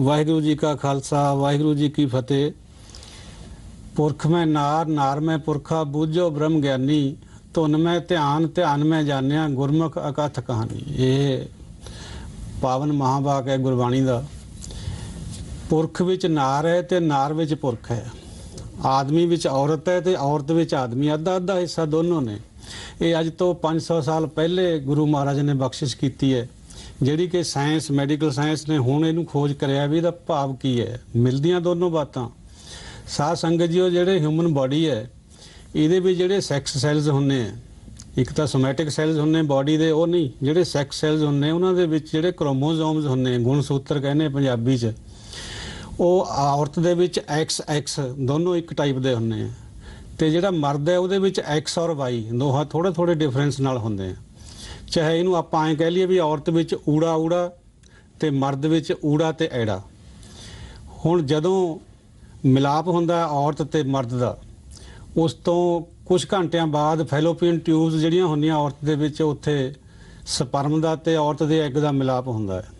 ਵਾਹਿਗੁਰੂ ਜੀ ਕਾ ਖਾਲਸਾ, ਵਾਹਿਗੁਰੂ ਜੀ ਕੀ ਫਤਿਹ। ਪੁਰਖ ਮੈਂ ਨਾਰ ਨਾਰ ਮੈਂ ਪੁਰਖਾ, ਬੂਝੋ ਬ੍ਰਹਮ ਗਿਆਨੀ, ਧੁਨ ਮੈਂ ਧਿਆਨ ਧਿਆਨ ਮੈਂ ਜਾਣਿਆ, ਗੁਰਮੁਖ ਅਕਥ ਕਹਾਣੀ। ਇਹ ਪਾਵਨ ਮਹਾਵਾਕ ਹੈ ਗੁਰਬਾਣੀ ਦਾ। ਪੁਰਖ ਵਿੱਚ ਨਾਰ ਹੈ ਤੇ ਨਾਰ ਵਿੱਚ ਪੁਰਖ ਹੈ। ਆਦਮੀ ਵਿੱਚ ਔਰਤ ਹੈ ਤੇ ਔਰਤ ਵਿੱਚ ਆਦਮੀ। ਅੱਧਾ ਅੱਧਾ ਹਿੱਸਾ ਦੋਨੋਂ ਨੇ। ਇਹ ਅੱਜ ਤੋਂ 500 ਸਾਲ ਪਹਿਲੇ ਗੁਰੂ ਮਹਾਰਾਜ ਨੇ ਬਖਸ਼ਿਸ਼ ਕੀਤੀ ਹੈ। ਜਿਹੜੀ ਕਿ ਸਾਇੰਸ ਮੈਡੀਕਲ ਸਾਇੰਸ ਨੇ ਹੁਣ ਇਹਨੂੰ ਖੋਜ ਕਰਿਆ ਵੀ ਇਹਦਾ ਭਾਵ ਕੀ ਹੈ। ਮਿਲਦੀਆਂ ਦੋਨੋਂ ਬਾਤਾਂ। ਸਾਹ ਸੰਗਤ ਜੀ ਉਹ ਜਿਹੜੇ ਹਿਊਮਨ ਬਾਡੀ ਹੈ, ਇਹਦੇ ਵਿੱਚ ਜਿਹੜੇ ਸੈਕਸ ਸੈਲਸ ਹੁੰਨੇ ਆ, ਇੱਕ ਤਾਂ ਸੋਮੈਟਿਕ ਸੈਲਸ ਹੁੰਨੇ ਬਾਡੀ ਦੇ, ਉਹ ਨਹੀਂ, ਜਿਹੜੇ ਸੈਕਸ ਸੈਲਸ ਹੁੰਨੇ ਉਹਨਾਂ ਦੇ ਵਿੱਚ ਜਿਹੜੇ ਕ੍ਰੋਮੋਸੋਮਸ ਹੁੰਨੇ ਗੁਣਸੂਤਰ ਕਹਿੰਦੇ ਪੰਜਾਬੀ 'ਚ, ਉਹ ਔਰਤ ਦੇ ਵਿੱਚ ਐਕਸ ਐਕਸ ਦੋਨੋਂ ਇੱਕ ਟਾਈਪ ਦੇ ਹੁੰਨੇ ਆ। ਤੇ ਜਿਹੜਾ ਮਰਦ ਹੈ, ਉਹਦੇ ਵਿੱਚ ਐਕਸ ਔਰ ਵਾਈ ਦੋਹਾਂ ਥੋੜੇ ਥੋੜੇ ਡਿਫਰੈਂਸ ਨਾਲ ਹੁੰਦੇ ਆ। ਚਾਹੇ ਇਹਨੂੰ ਆਪਾਂ ਐਂ ਕਹਿ ਲਈਏ ਵੀ ਔਰਤ ਵਿੱਚ ਊੜਾ ਊੜਾ ਤੇ ਮਰਦ ਵਿੱਚ ਊੜਾ ਤੇ ਐੜਾ। ਹੁਣ ਜਦੋਂ ਮਿਲਾਪ ਹੁੰਦਾ ਔਰਤ ਤੇ ਮਰਦ ਦਾ, ਉਸ ਤੋਂ ਕੁਝ ਘੰਟਿਆਂ ਬਾਅਦ ਫੈਲੋਪੀਅਨ ਟਿਊਬਸ ਜਿਹੜੀਆਂ ਹੁੰਦੀਆਂ ਔਰਤ ਦੇ ਵਿੱਚ, ਉੱਥੇ ਸਪਰਮ ਦਾ ਤੇ ਔਰਤ ਦੇ ਐਗ ਦਾ ਮਿਲਾਪ ਹੁੰਦਾ ਹੈ।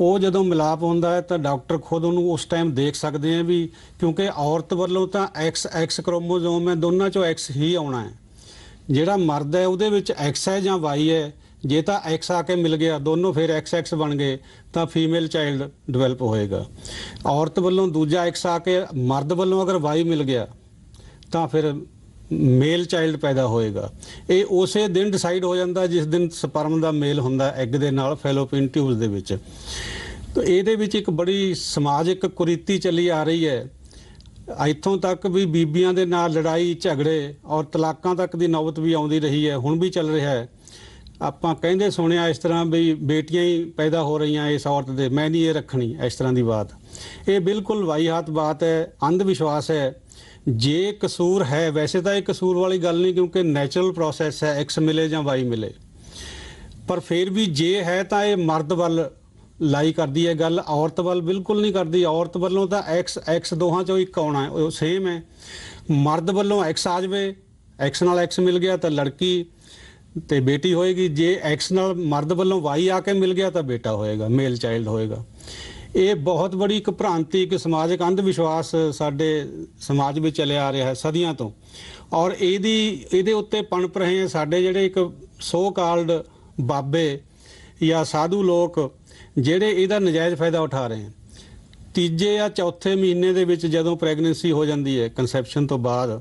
ਉਹ ਜਦੋਂ ਮਿਲਾਪ ਹੁੰਦਾ ਹੈ ਤਾਂ ਡਾਕਟਰ ਖੁਦ ਉਹਨੂੰ ਉਸ ਟਾਈਮ ਦੇਖ ਸਕਦੇ ਆ ਵੀ ਕਿਉਂਕਿ ਔਰਤ ਵੱਲੋਂ ਤਾਂ ਐਕਸ ਐਕਸ ਕ੍ਰੋਮੋਸੋਮ ਹੈ, ਦੋਨਾਂ ਚੋਂ ਐਕਸ ਹੀ ਆਉਣਾ ਹੈ। ਜਿਹੜਾ ਮਰਦ ਹੈ, ਉਹਦੇ ਵਿੱਚ ਐਕਸ ਹੈ ਜਾਂ ਵਾਈ ਹੈ, ਜੇ ਤਾਂ ਐਕਸ ਆ ਕੇ ਮਿਲ ਗਿਆ, ਦੋਨੋਂ ਫਿਰ ਐਕਸ ਐਕਸ ਬਣ ਗਏ, ਤਾਂ ਫੀਮੇਲ ਚਾਈਲਡ ਡਿਵੈਲਪ ਹੋਏਗਾ। ਔਰਤ ਵੱਲੋਂ ਦੂਜਾ ਐਕਸ ਆ ਕੇ ਮਰਦ ਵੱਲੋਂ ਅਗਰ ਵਾਈ ਮਿਲ ਗਿਆ, ਤਾਂ ਫਿਰ ਮੇਲ ਚਾਈਲਡ ਪੈਦਾ ਹੋਏਗਾ। ਇਹ ਉਸੇ ਦਿਨ ਡਿਸਾਈਡ ਹੋ ਜਾਂਦਾ, ਜਿਸ ਦਿਨ ਸਪਰਮ ਦਾ ਮੇਲ ਹੁੰਦਾ ਐਗ ਦੇ ਨਾਲ ਫੈਲੋਪੀਨ ਟਿਊਬਸ ਦੇ ਵਿੱਚ। ਤਾਂ ਇਹਦੇ ਵਿੱਚ ਇੱਕ ਬੜੀ ਸਮਾਜਿਕ ਕੁਰੀਤੀ ਚੱਲੀ ਆ ਰਹੀ ਹੈ। ਇੱਥੋਂ ਤੱਕ ਵੀ ਬੀਬੀਆਂ ਦੇ ਨਾਲ ਲੜਾਈ, ਝਗੜੇ ਔਰ ਤਲਾਕਾਂ ਤੱਕ ਦੀ ਨੌਬਤ ਵੀ ਆਉਂਦੀ ਰਹੀ ਹੈ, ਹੁਣ ਵੀ ਚੱਲ ਰਿਹਾ ਹੈ। ਆਪਾਂ ਕਹਿੰਦੇ ਸੁਣਿਆ ਇਸ ਤਰ੍ਹਾਂ ਵੀ ਬੇਟੀਆਂ ਹੀ ਪੈਦਾ ਹੋ ਰਹੀਆਂ ਇਸ ਔਰਤ ਦੇ, ਮੈਂ ਨਹੀਂ ਇਹ ਰੱਖਣੀ ਇਸ ਤਰ੍ਹਾਂ ਦੀ ਬਾਤ। ਇਹ ਬਿਲਕੁਲ ਵਾਈਹਾਤ ਬਾਤ ਹੈ ਅੰਧ ਵਿਸ਼ਵਾਸ ਹੈ। ਜੇ ਕਸੂਰ ਹੈ, ਵੈਸੇ ਤਾਂ ਇਹ ਕਸੂਰ ਵਾਲੀ ਗੱਲ ਨਹੀਂ ਕਿਉਂਕਿ ਨੈਚੁਰਲ ਪ੍ਰੋਸੈਸ ਹੈ ਐਕਸ ਮਿਲੇ ਜਾਂ ਵਾਈ ਮਿਲੇ। ਪਰ ਫਿਰ ਵੀ ਜੇ ਹੈ ਤਾਂ ਇਹ ਮਰਦ ਵੱਲ ਲਾਈ ਕਰਦੀ ਹੈ ਗੱਲ, ਔਰਤ ਵੱਲ ਬਿਲਕੁਲ ਨਹੀਂ ਕਰਦੀ। ਔਰਤ ਵੱਲੋਂ ਤਾਂ ਐਕਸ ਐਕਸ ਦੋਹਾਂ ਚੋਂ ਇੱਕ ਆਉਣਾ ਹੈ, ਉਹ ਸੇਮ ਹੈ। ਮਰਦ ਵੱਲੋਂ ਐਕਸ ਆ ਜਾਵੇ ਐਕਸ ਨਾਲ ਐਕਸ ਮਿਲ ਗਿਆ ਤਾਂ ਲੜਕੀ ਤੇ ਬੇਟੀ ਹੋਏਗੀ। ਜੇ ਐਕਸ ਨਾਲ ਮਰਦ ਵੱਲੋਂ ਵਾਈ ਆ ਕੇ ਮਿਲ ਗਿਆ ਤਾਂ ਬੇਟਾ ਹੋਏਗਾ ਮੇਲ ਚਾਈਲਡ ਹੋਏਗਾ। ਇਹ ਬਹੁਤ ਬੜੀ ਇੱਕ ਭ੍ਰਾਂਤੀ ਇੱਕ ਸਮਾਜਿਕ ਅੰਧ ਵਿਸ਼ਵਾਸ ਸਾਡੇ ਸਮਾਜ ਵਿੱਚ ਚੱਲਿਆ ਆ ਰਿਹਾ ਹੈ ਸਦੀਆਂ ਤੋਂ। ਔਰ ਇਹਦੀ, ਇਹਦੇ ਉੱਤੇ ਪਣਪ ਰਹੇ ਸਾਡੇ ਜਿਹੜੇ ਇੱਕ ਸੋ ਕਾਲਡ ਬਾਬੇ ਜਾਂ ਸਾਧੂ ਲੋਕ ਜਿਹੜੇ ਇਹਦਾ ਨਜਾਇਜ਼ ਫਾਇਦਾ ਉਠਾ ਰਹੇ ਹਨ। ਤੀਜੇ ਜਾਂ ਚੌਥੇ ਮਹੀਨੇ ਦੇ ਵਿੱਚ ਜਦੋਂ ਪ੍ਰੈਗਨੈਂਸੀ ਹੋ ਜਾਂਦੀ ਹੈ ਕਨਸੈਪਸ਼ਨ ਤੋਂ ਬਾਅਦ,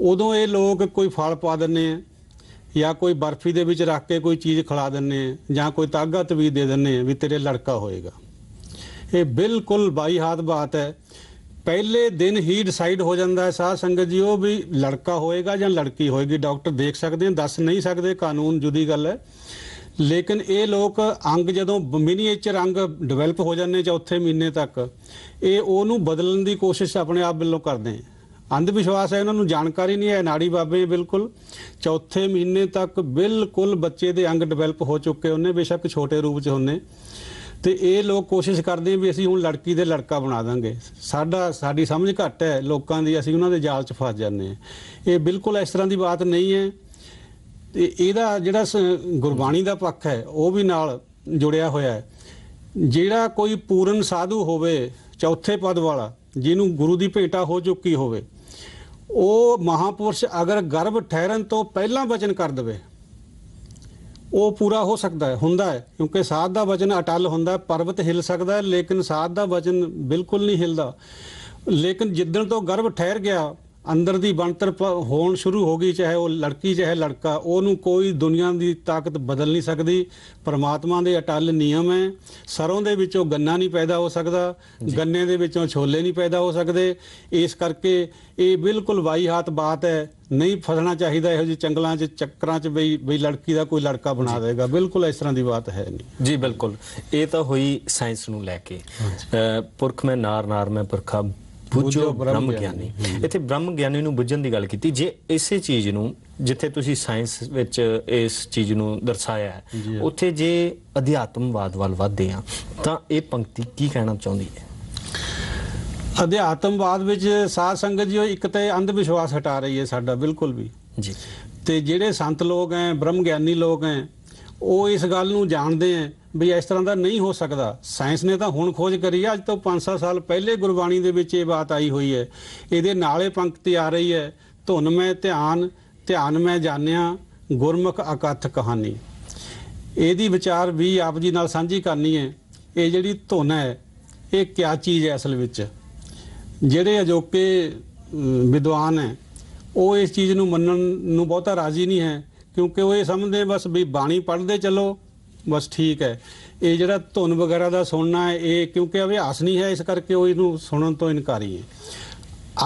ਉਦੋਂ ਇਹ ਲੋਕ ਕੋਈ ਫਲ ਪਾ ਦਿੰਨੇ ਆ ਜਾਂ ਕੋਈ ਬਰਫੀ ਦੇ ਵਿੱਚ ਰੱਖ ਕੇ ਕੋਈ ਚੀਜ਼ ਖਿਲਾ ਦਿੰਨੇ ਆ ਜਾਂ ਕੋਈ ਤਾਕਤ ਵੀ ਦੇ ਦਿੰਨੇ ਆ ਵੀ ਤੇਰੇ ਲੜਕਾ ਹੋਏਗਾ। ਇਹ ਬਿਲਕੁਲ ਬਾਈ ਹਾਤ ਬਾਤ ਹੈ। ਪਹਿਲੇ ਦਿਨ ਹੀ ਡਿਸਾਈਡ ਹੋ ਜਾਂਦਾ ਹੈ ਸਾਧ ਸੰਗਤ ਜੀ ਉਹ ਵੀ ਲੜਕਾ ਹੋਏਗਾ ਜਾਂ ਲੜਕੀ ਹੋਏਗੀ। ਡਾਕਟਰ ਦੇਖ ਸਕਦੇ ਹਨ ਦੱਸ ਨਹੀਂ ਸਕਦੇ, ਕਾਨੂੰਨ ਜੁਦੀ ਗੱਲ ਹੈ। ਲੇਕਿਨ ਇਹ ਲੋਕ ਅੰਗ ਜਦੋਂ ਮਿਨੀਏਚਰ ਅੰਗ ਡਿਵੈਲਪ ਹੋ ਜਾਂਦੇ ਚੌਥੇ ਮਹੀਨੇ ਤੱਕ, ਇਹ ਉਹਨੂੰ ਬਦਲਣ ਦੀ ਕੋਸ਼ਿਸ਼ ਆਪਣੇ ਆਪ ਵੱਲੋਂ ਕਰਦੇ ਅੰਧ ਵਿਸ਼ਵਾਸ ਹੈ, ਉਹਨਾਂ ਨੂੰ ਜਾਣਕਾਰੀ ਨਹੀਂ ਹੈ, ਨਾੜੀ ਬਾਬੇ ਬਿਲਕੁਲ। ਚੌਥੇ ਮਹੀਨੇ ਤੱਕ ਬਿਲਕੁਲ ਬੱਚੇ ਦੇ ਅੰਗ ਡਿਵੈਲਪ ਹੋ ਚੁੱਕੇ ਉਹਨੇ ਬੇਸ਼ੱਕ ਛੋਟੇ ਰੂਪ 'ਚ ਹੁੰਨੇ ਤੇ ਇਹ ਲੋਕ ਕੋਸ਼ਿਸ਼ ਕਰਦੇ ਆ ਵੀ ਅਸੀਂ ਹੁਣ ਲੜਕੀ ਦੇ ਲੜਕਾ ਬਣਾ ਦਾਂਗੇ। ਸਾਡਾ, ਸਾਡੀ ਸਮਝ ਘੱਟ ਹੈ, ਲੋਕਾਂ ਦੀ ਅਸੀਂ ਉਹਨਾਂ ਦੇ ਜਾਲ 'ਚ ਫਸ ਜਾਂਦੇ ਆ ਇਹ ਬਿਲਕੁਲ ਇਸ ਤਰ੍ਹਾਂ ਦੀ ਬਾਤ ਨਹੀਂ ਹੈ। ਤੇ ਇਹਦਾ ਜਿਹੜਾ ਸ- ਗੁਰਬਾਣੀ ਦਾ ਪੱਖ ਹੈ, ਉਹ ਵੀ ਨਾਲ ਜੁੜਿਆ ਹੋਇਆ ਹੈ। ਜਿਹੜਾ ਕੋਈ ਪੂਰਨ ਸਾਧੂ ਹੋਵੇ, ਚੌਥੇ ਪਦ ਵਾਲਾ, ਜਿਹਨੂੰ ਗੁਰੂ ਦੀ ਭੇਟਾ ਹੋ ਚੁੱਕੀ ਹੋਵੇ, ਉਹ ਮਹਾਪੁਰਸ਼ ਅਗਰ ਗਰਭ ਠਹਿਰਨ ਤੋਂ ਪਹਿਲਾਂ ਵਚਨ ਕਰ ਦਵੇ, ਉਹ ਪੂਰਾ ਹੋ ਸਕਦਾ ਹੈ, ਹੁੰਦਾ ਹੈ। ਕਿਉਂਕਿ ਸਾਧ ਦਾ ਵਚਨ ਅਟਲ ਹੁੰਦਾ ਹੈ, ਪਰਬਤ ਹਿਲ ਸਕਦਾ ਹੈ, ਲੇਕਿਨ ਸਾਧ ਦਾ ਵਚਨ ਬਿਲਕੁਲ ਨਹੀਂ ਹਿਲਦਾ। ਲੇਕਿਨ ਜਿੱਦਣ ਤੋਂ ਗਰਭ ਠਹਿਰ ਗਿਆ ਅੰਦਰ ਦੀ ਬਣਤਰ ਹੋਣ ਸ਼ੁਰੂ ਹੋ ਗਈ ਚਾਹੇ ਉਹ ਲੜਕੀ ਚਾਹੇ ਲੜਕਾ ਉਹਨੂੰ ਕੋਈ ਦੁਨੀਆ ਦੀ ਤਾਕਤ ਬਦਲ ਨਹੀਂ ਸਕਦੀ। ਪਰਮਾਤਮਾ ਦੇ ਅਟਲ ਨਿਯਮ ਹੈ। ਸਰੋਂ ਦੇ ਵਿੱਚੋਂ ਗੰਨਾ ਨਹੀਂ ਪੈਦਾ ਹੋ ਸਕਦਾ ਗੰਨੇ ਦੇ ਵਿੱਚੋਂ ਛੋਲੇ ਨਹੀਂ ਪੈਦਾ ਹੋ ਸਕਦੇ। ਇਸ ਕਰਕੇ ਇਹ ਬਿਲਕੁਲ ਵਾਈ ਹਾਤ ਬਾਤ ਹੈ। ਨਹੀਂ ਫਸਣਾ ਚਾਹੀਦਾ ਇਹੋ ਜਿਹੇ ਚੰਗਲਾਂ 'ਚ ਚੱਕਰਾਂ 'ਚ ਬਈ ਬਈ ਲੜਕੀ ਦਾ ਕੋਈ ਲੜਕਾ ਬਣਾ ਦੇਗਾ। ਬਿਲਕੁਲ ਇਸ ਤਰ੍ਹਾਂ ਦੀ ਬਾਤ ਹੈ ਨਹੀਂ। ਜੀ ਬਿਲਕੁਲ। ਇਹ ਤਾਂ ਹੋਈ ਸਾਇੰਸ ਨੂੰ ਲੈ ਕੇ। ਪੁਰਖ ਮੈਂ ਨਾਰ ਨਾਰ ਮੈਂ ਪੁਰਖਾ ਬੁੱਝੋ ਬ੍ਰਹਮ ਗਿਆਨੀ। ਇੱਥੇ ਬ੍ਰਹਮ ਗਿਆਨੀ ਨੂੰ ਬੁੱਝਣ ਦੀ ਗੱਲ ਕੀਤੀ। ਜੇ ਇਸੇ ਚੀਜ਼ ਨੂੰ ਜਿੱਥੇ ਤੁਸੀਂ ਸਾਇੰਸ ਵਿੱਚ ਇਸ ਚੀਜ਼ ਨੂੰ ਦਰਸਾਇਆ ਹੈ ਉੱਥੇ ਜੇ ਅਧਿਆਤਮਵਾਦ ਵੱਲ ਵਧਦੇ ਆ ਤਾਂ ਇਹ ਪੰਕਤੀ ਕੀ ਕਹਿਣਾ ਚਾਹੁੰਦੀ ਹੈ? ਅਧਿਆਤਮਵਾਦ ਵਿੱਚ ਸਾਧ ਸੰਗਤ ਜੀ ਉਹ ਇੱਕ ਤੇ ਅੰਧ ਵਿਸ਼ਵਾਸ ਹਟਾ ਰਹੀ ਹੈ ਸਾਡਾ ਬਿਲਕੁਲ ਵੀ। ਜੀ। ਤੇ ਜਿਹੜੇ ਸੰਤ ਲੋਕ ਐ ਬ੍ਰਹਮ ਗਿਆਨੀ ਲੋਕ ਐ ਉਹ ਇਸ ਗੱਲ ਨੂੰ ਜਾਣਦੇ ਐ ਵੀ ਇਸ ਤਰ੍ਹਾਂ ਦਾ ਨਹੀਂ ਹੋ ਸਕਦਾ। ਸਾਇੰਸ ਨੇ ਤਾਂ ਹੁਣ ਖੋਜ ਕਰੀ ਹੈ ਅੱਜ ਤੋਂ 500 ਸਾਲ ਪਹਿਲੇ ਗੁਰਬਾਣੀ ਦੇ ਵਿੱਚ ਇਹ ਬਾਤ ਆਈ ਹੋਈ ਹੈ। ਇਹਦੇ ਨਾਲੇ ਪੰਕਤੀ ਆ ਰਹੀ ਹੈ, ਧੁਨ ਮੈਂ ਧਿਆਨ ਧਿਆਨ ਮੈਂ ਜਾਣਿਆ, ਗੁਰਮੁਖ ਅਕਥ ਕਹਾਣੀ। ਇਹਦੀ ਵਿਚਾਰ ਵੀ ਆਪ ਜੀ ਨਾਲ ਸਾਂਝੀ ਕਰਨੀ ਹੈ। ਇਹ ਜਿਹੜੀ ਧੁਨ ਹੈ, ਇਹ ਕਿਆ ਚੀਜ਼ ਹੈ ਅਸਲ ਵਿੱਚ? ਜਿਹੜੇ ਅਜੋਕੇ ਵਿਦਵਾਨ ਹੈ, ਉਹ ਇਸ ਚੀਜ਼ ਨੂੰ ਮੰਨਣ ਨੂੰ ਬਹੁਤਾ ਰਾਜ਼ੀ ਨਹੀਂ ਹੈ, ਕਿਉਂਕਿ ਉਹ ਇਹ ਸਮਝਦੇ ਬਸ ਵੀ ਬਾਣੀ ਪੜ੍ਹਦੇ ਚੱਲੋ ਬਸ ਠੀਕ ਹੈ। ਇਹ ਜਿਹੜਾ ਧੁਨ ਵਗੈਰਾ ਦਾ ਸੁਣਨਾ ਹੈ, ਇਹ ਕਿਉਂਕਿ ਅਭਿਆਸ ਨਹੀਂ ਹੈ, ਇਸ ਕਰਕੇ ਉਹ ਇਹਨੂੰ ਸੁਣਨ ਤੋਂ ਇਨਕਾਰੀ ਹੈ।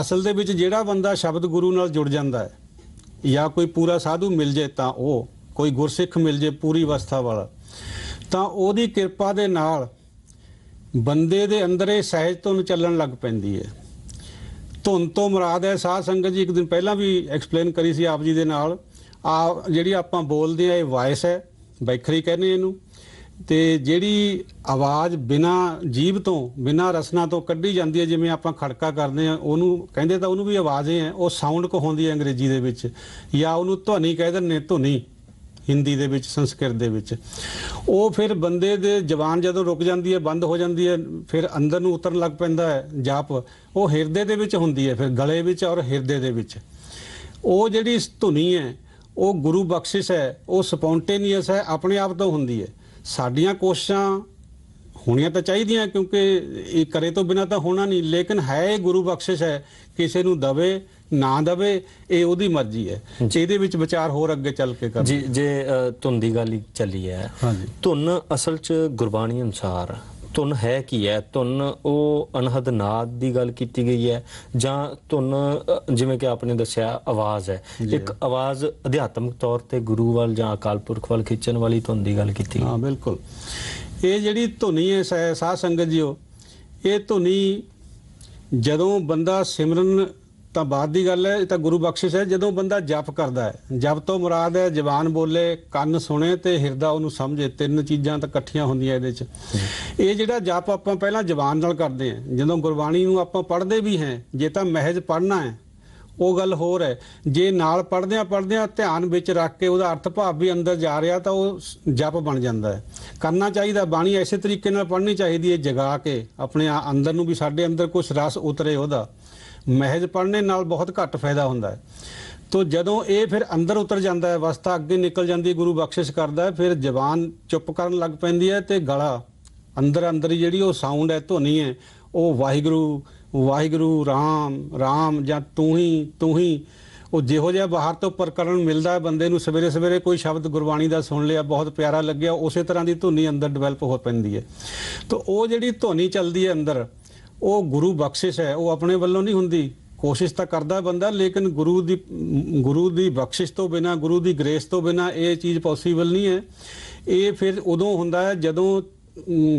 ਅਸਲ ਦੇ ਵਿੱਚ ਜਿਹੜਾ ਬੰਦਾ ਸ਼ਬਦ ਗੁਰੂ ਨਾਲ ਜੁੜ ਜਾਂਦਾ ਹੈ, ਜਾਂ ਕੋਈ ਪੂਰਾ ਸਾਧੂ ਮਿਲ ਜੇ ਤਾਂ ਉਹ, ਕੋਈ ਗੁਰਸਿੱਖ ਮਿਲ ਜੇ ਪੂਰੀ ਅਵਸਥਾ ਵਾਲਾ, ਤਾਂ ਉਹਦੀ ਕਿਰਪਾ ਦੇ ਨਾਲ ਬੰਦੇ ਦੇ ਅੰਦਰ ਇਹ ਸਹਿਜ ਧੁਨ ਚੱਲਣ ਲੱਗ ਪੈਂਦੀ ਹੈ। ਧੁਨ ਤੋਂ ਮੁਰਾਦ ਹੈ, ਸਾਧ ਸੰਗਤ ਜੀ ਇੱਕ ਦਿਨ ਪਹਿਲਾਂ ਵੀ ਐਕਸਪਲੇਨ ਕਰੀ ਸੀ ਆਪ ਜੀ ਦੇ ਨਾਲ ਆ ਜਿਹੜੀ ਆਪਾਂ ਬੋਲਦੇ ਆ ਇਹ ਵਾਇਸ ਹੈ ਬੈਖਰੀ ਕਹਿੰਦੇ ਇਹਨੂੰ। ਤੇ ਜਿਹੜੀ ਆਵਾਜ਼ ਬਿਨਾ ਜੀਭ ਤੋਂ ਬਿਨਾ ਰਸਨਾ ਤੋਂ ਕੱਢੀ ਜਾਂਦੀ ਹੈ ਜਿਵੇਂ ਆਪਾਂ ਖੜਕਾ ਕਰਦੇ ਆ ਉਹਨੂੰ ਕਹਿੰਦੇ ਤਾਂ ਉਹਨੂੰ ਵੀ ਆਵਾਜ਼ ਹੀ ਹੈ ਉਹ ਸਾਊਂਡ ਕਹਾਉਂਦੀ ਹੈ ਅੰਗਰੇਜ਼ੀ ਦੇ ਵਿੱਚ ਜਾਂ ਉਹਨੂੰ ਧੁਨੀ ਕਹਿ ਦਿੰਦੇ ਨੇ, ਧੁਨੀ ਹਿੰਦੀ ਦੇ ਵਿੱਚ ਸੰਸਕ੍ਰਿਤ ਦੇ ਵਿੱਚ। ਉਹ ਫਿਰ ਬੰਦੇ ਦੇ ਜ਼ਬਾਨ ਜਦੋਂ ਰੁਕ ਜਾਂਦੀ ਹੈ ਬੰਦ ਹੋ ਜਾਂਦੀ ਹੈ ਫਿਰ ਅੰਦਰ ਨੂੰ ਉਤਰਨ ਲੱਗ ਪੈਂਦਾ ਹੈ ਜਾਪ ਉਹ ਹਿਰਦੇ ਦੇ ਵਿੱਚ ਹੁੰਦੀ ਹੈ ਫਿਰ ਗਲੇ ਵਿੱਚ ਔਰ ਹਿਰਦੇ ਦੇ ਵਿੱਚ। ਉਹ ਜਿਹੜੀ ਧੁਨੀ ਹੈ ਉਹ ਗੁਰੂ ਬਖਸ਼ਿਸ਼ ਹੈ ਉਹ ਸਪੌਂਟੇਨੀਅਸ ਹੈ ਆਪਣੇ ਆਪ ਤੋਂ ਹੁੰਦੀ ਹੈ। ਸਾਡੀਆਂ ਕੋਸ਼ਿਸ਼ਾਂ ਹੋਣੀਆਂ ਤਾਂ ਚਾਹੀਦੀਆਂ ਕਿਉਂਕਿ ਇਹ ਕਰੇ ਤੋਂ ਬਿਨਾ ਤਾਂ ਹੋਣਾ ਨਹੀਂ ਲੇਕਿਨ ਹੈ ਇਹ ਗੁਰੂ ਬਖਸ਼ਿਸ਼ ਹੈ ਕਿਸੇ ਨੂੰ ਦਵੇ ਨਾ ਦਵੇ ਇਹ ਉਹਦੀ ਮਰਜ਼ੀ ਹੈ। ਇਹਦੇ ਵਿੱਚ ਵਿਚਾਰ ਹੋਰ ਅੱਗੇ ਚੱਲ ਕੇ ਕਰ ਜੀ ਜੇ ਧੁਨ ਦੀ ਗੱਲ ਹੀ ਚੱਲੀ ਹੈ ਹਾਂਜੀ। ਧੁਨ ਅਸਲ 'ਚ ਗੁਰਬਾਣੀ ਅਨੁਸਾਰ ਧੁਨ ਹੈ ਕੀ ਹੈ? ਧੁਨ ਉਹ ਅਨਹਦ ਨਾਦ ਦੀ ਗੱਲ ਕੀਤੀ ਗਈ ਹੈ ਜਾਂ ਧੁਨ ਜਿਵੇਂ ਕਿ ਆਪਨੇ ਦੱਸਿਆ ਆਵਾਜ਼ ਹੈ। ਇੱਕ ਆਵਾਜ਼ ਅਧਿਆਤਮਿਕ ਤੌਰ ਤੇ ਗੁਰੂ ਵੱਲ ਜਾਂ ਅਕਾਲ ਪੁਰਖ ਵੱਲ ਖਿੱਚਣ ਵਾਲੀ ਧੁਨ ਦੀ ਗੱਲ ਕੀਤੀ ਹਾਂ ਬਿਲਕੁਲ। ਇਹ ਜਿਹੜੀ ਧੁਨੀ ਹੈ ਸਾ- ਸਾਧ ਸੰਗਤ ਜੀਓ ਇਹ ਧੁਨੀ ਜਦੋਂ ਬੰਦਾ ਸਿਮਰਨ ਤਾਂ ਬਾਅਦ ਦੀ ਗੱਲ ਹੈ, ਇਹ ਤਾਂ ਗੁਰੂ ਬਖਸ਼ਿਸ਼ ਹੈ, ਜਦੋਂ ਬੰਦਾ ਜਪ ਕਰਦਾ ਹੈ। ਜਪ ਤੋਂ ਮੁਰਾਦ ਹੈ ਜ਼ਬਾਨ ਬੋਲੇ, ਕੰਨ ਸੁਣੇ ਤੇ ਹਿਰਦਾ ਉਹਨੂੰ ਸਮਝੇ। ਤਿੰਨ ਚੀਜ਼ਾਂ ਤਾਂ ਇਕੱਠੀਆਂ ਹੁੰਦੀਆਂ ਇਹਦੇ 'ਚ। ਇਹ ਜਿਹੜਾ ਜਪ ਆਪਾਂ ਪਹਿਲਾਂ ਜ਼ਬਾਨ ਨਾਲ ਕਰਦੇ ਹਾਂ, ਜਦੋਂ ਗੁਰਬਾਣੀ ਨੂੰ ਆਪਾਂ ਪੜ੍ਹਦੇ ਵੀ ਹਾਂ, ਜੇ ਤਾਂ ਮਹਿਜ ਪੜ੍ਹਨਾ ਹੈ, ਉਹ ਗੱਲ ਹੋਰ ਹੈ। ਜੇ ਨਾਲ ਪੜਦਿਆਂ ਪੜਦਿਆਂ ਧਿਆਨ ਵਿੱਚ ਰੱਖ ਕੇ ਉਹਦਾ ਅਰਥ ਭਾਵ ਵੀ ਅੰਦਰ ਜਾ ਰਿਹਾ, ਤਾਂ ਉਹ ਜਪ ਬਣ ਜਾਂਦਾ ਹੈ। ਕਰਨਾ ਚਾਹੀਦਾ, ਬਾਣੀ ਐਸੇ ਤਰੀਕੇ ਨਾਲ ਪੜ੍ਹਨੀ ਚਾਹੀਦੀ ਹੈ, ਜਗਾ ਕੇ ਆਪਣੇ ਅੰਦਰ ਨੂੰ ਵੀ ਸਾਡੇ ਅੰਦਰ ਕੁਝ ਰਸ ਉਤਰੇ ਉਹਦਾ। ਮਹਿਜ ਪੜ੍ਹਨੇ ਨਾਲ ਬਹੁਤ ਘੱਟ ਫਾਇਦਾ ਹੁੰਦਾ ਹੈ। ਤੋ ਜਦੋਂ ਇਹ ਫਿਰ ਅੰਦਰ ਉਤਰ ਜਾਂਦਾ ਹੈ, ਅਵਸਥਾ ਅੱਗੇ ਨਿਕਲ ਜਾਂਦੀ ਗੁਰੂ ਬਖਸ਼ਿਸ਼ ਕਰਦਾ ਹੈ, ਫਿਰ ਜ਼ਬਾਨ ਚੁੱਪ ਕਰਨ ਲੱਗ ਪੈਂਦੀ ਹੈ ਤੇ ਗਲਾ ਅੰਦਰ ਅੰਦਰ ਜਿਹੜੀ ਉਹ ਸਾਊਂਡ ਹੈ, ਧੁਨੀ ਹੈ, ਉਹ ਵਾਹਿਗੁਰੂ ਵਾਹਿਗੁਰੂ, ਰਾਮ ਰਾਮ ਜਾਂ ਤੂੰ ਹੀ ਤੂੰ ਹੀ, ਉਹ ਜਿਹੋ ਜਿਹਾ ਬਾਹਰ ਤੋਂ ਪ੍ਰਕਰਣ ਮਿਲਦਾ ਹੈ, ਬੰਦੇ ਨੂੰ ਸਵੇਰੇ ਸਵੇਰੇ ਕੋਈ ਸ਼ਬਦ ਗੁਰਬਾਣੀ ਦਾ ਸੁਣ ਲਿਆ, ਬਹੁਤ ਪਿਆਰਾ ਲੱਗਿਆ, ਉਸੇ ਤਰ੍ਹਾਂ ਦੀ ਧੁਨੀ ਅੰਦਰ ਡਿਵੈਲਪ ਹੋ ਪੈਂਦੀ ਹੈ। ਤਾਂ ਉਹ ਜਿਹੜੀ ਧੁਨੀ ਚੱਲਦੀ ਹੈ ਅੰਦਰ ਉਹ ਗੁਰੂ ਬਖਸ਼ਿਸ਼ ਹੈ ਉਹ ਆਪਣੇ ਵੱਲੋਂ ਨਹੀਂ ਹੁੰਦੀ। ਕੋਸ਼ਿਸ਼ ਤਾਂ ਕਰਦਾ ਬੰਦਾ ਲੇਕਿਨ ਗੁਰੂ ਦੀ ਗੁਰੂ ਦੀ ਬਖਸ਼ਿਸ਼ ਤੋਂ ਬਿਨਾ ਗੁਰੂ ਦੀ ਗ੍ਰੇਸ ਤੋਂ ਬਿਨਾ ਇਹ ਚੀਜ਼ ਪੋਸੀਬਲ ਨਹੀਂ ਹੈ। ਇਹ ਫਿਰ ਉਦੋਂ ਹੁੰਦਾ ਹੈ ਜਦੋਂ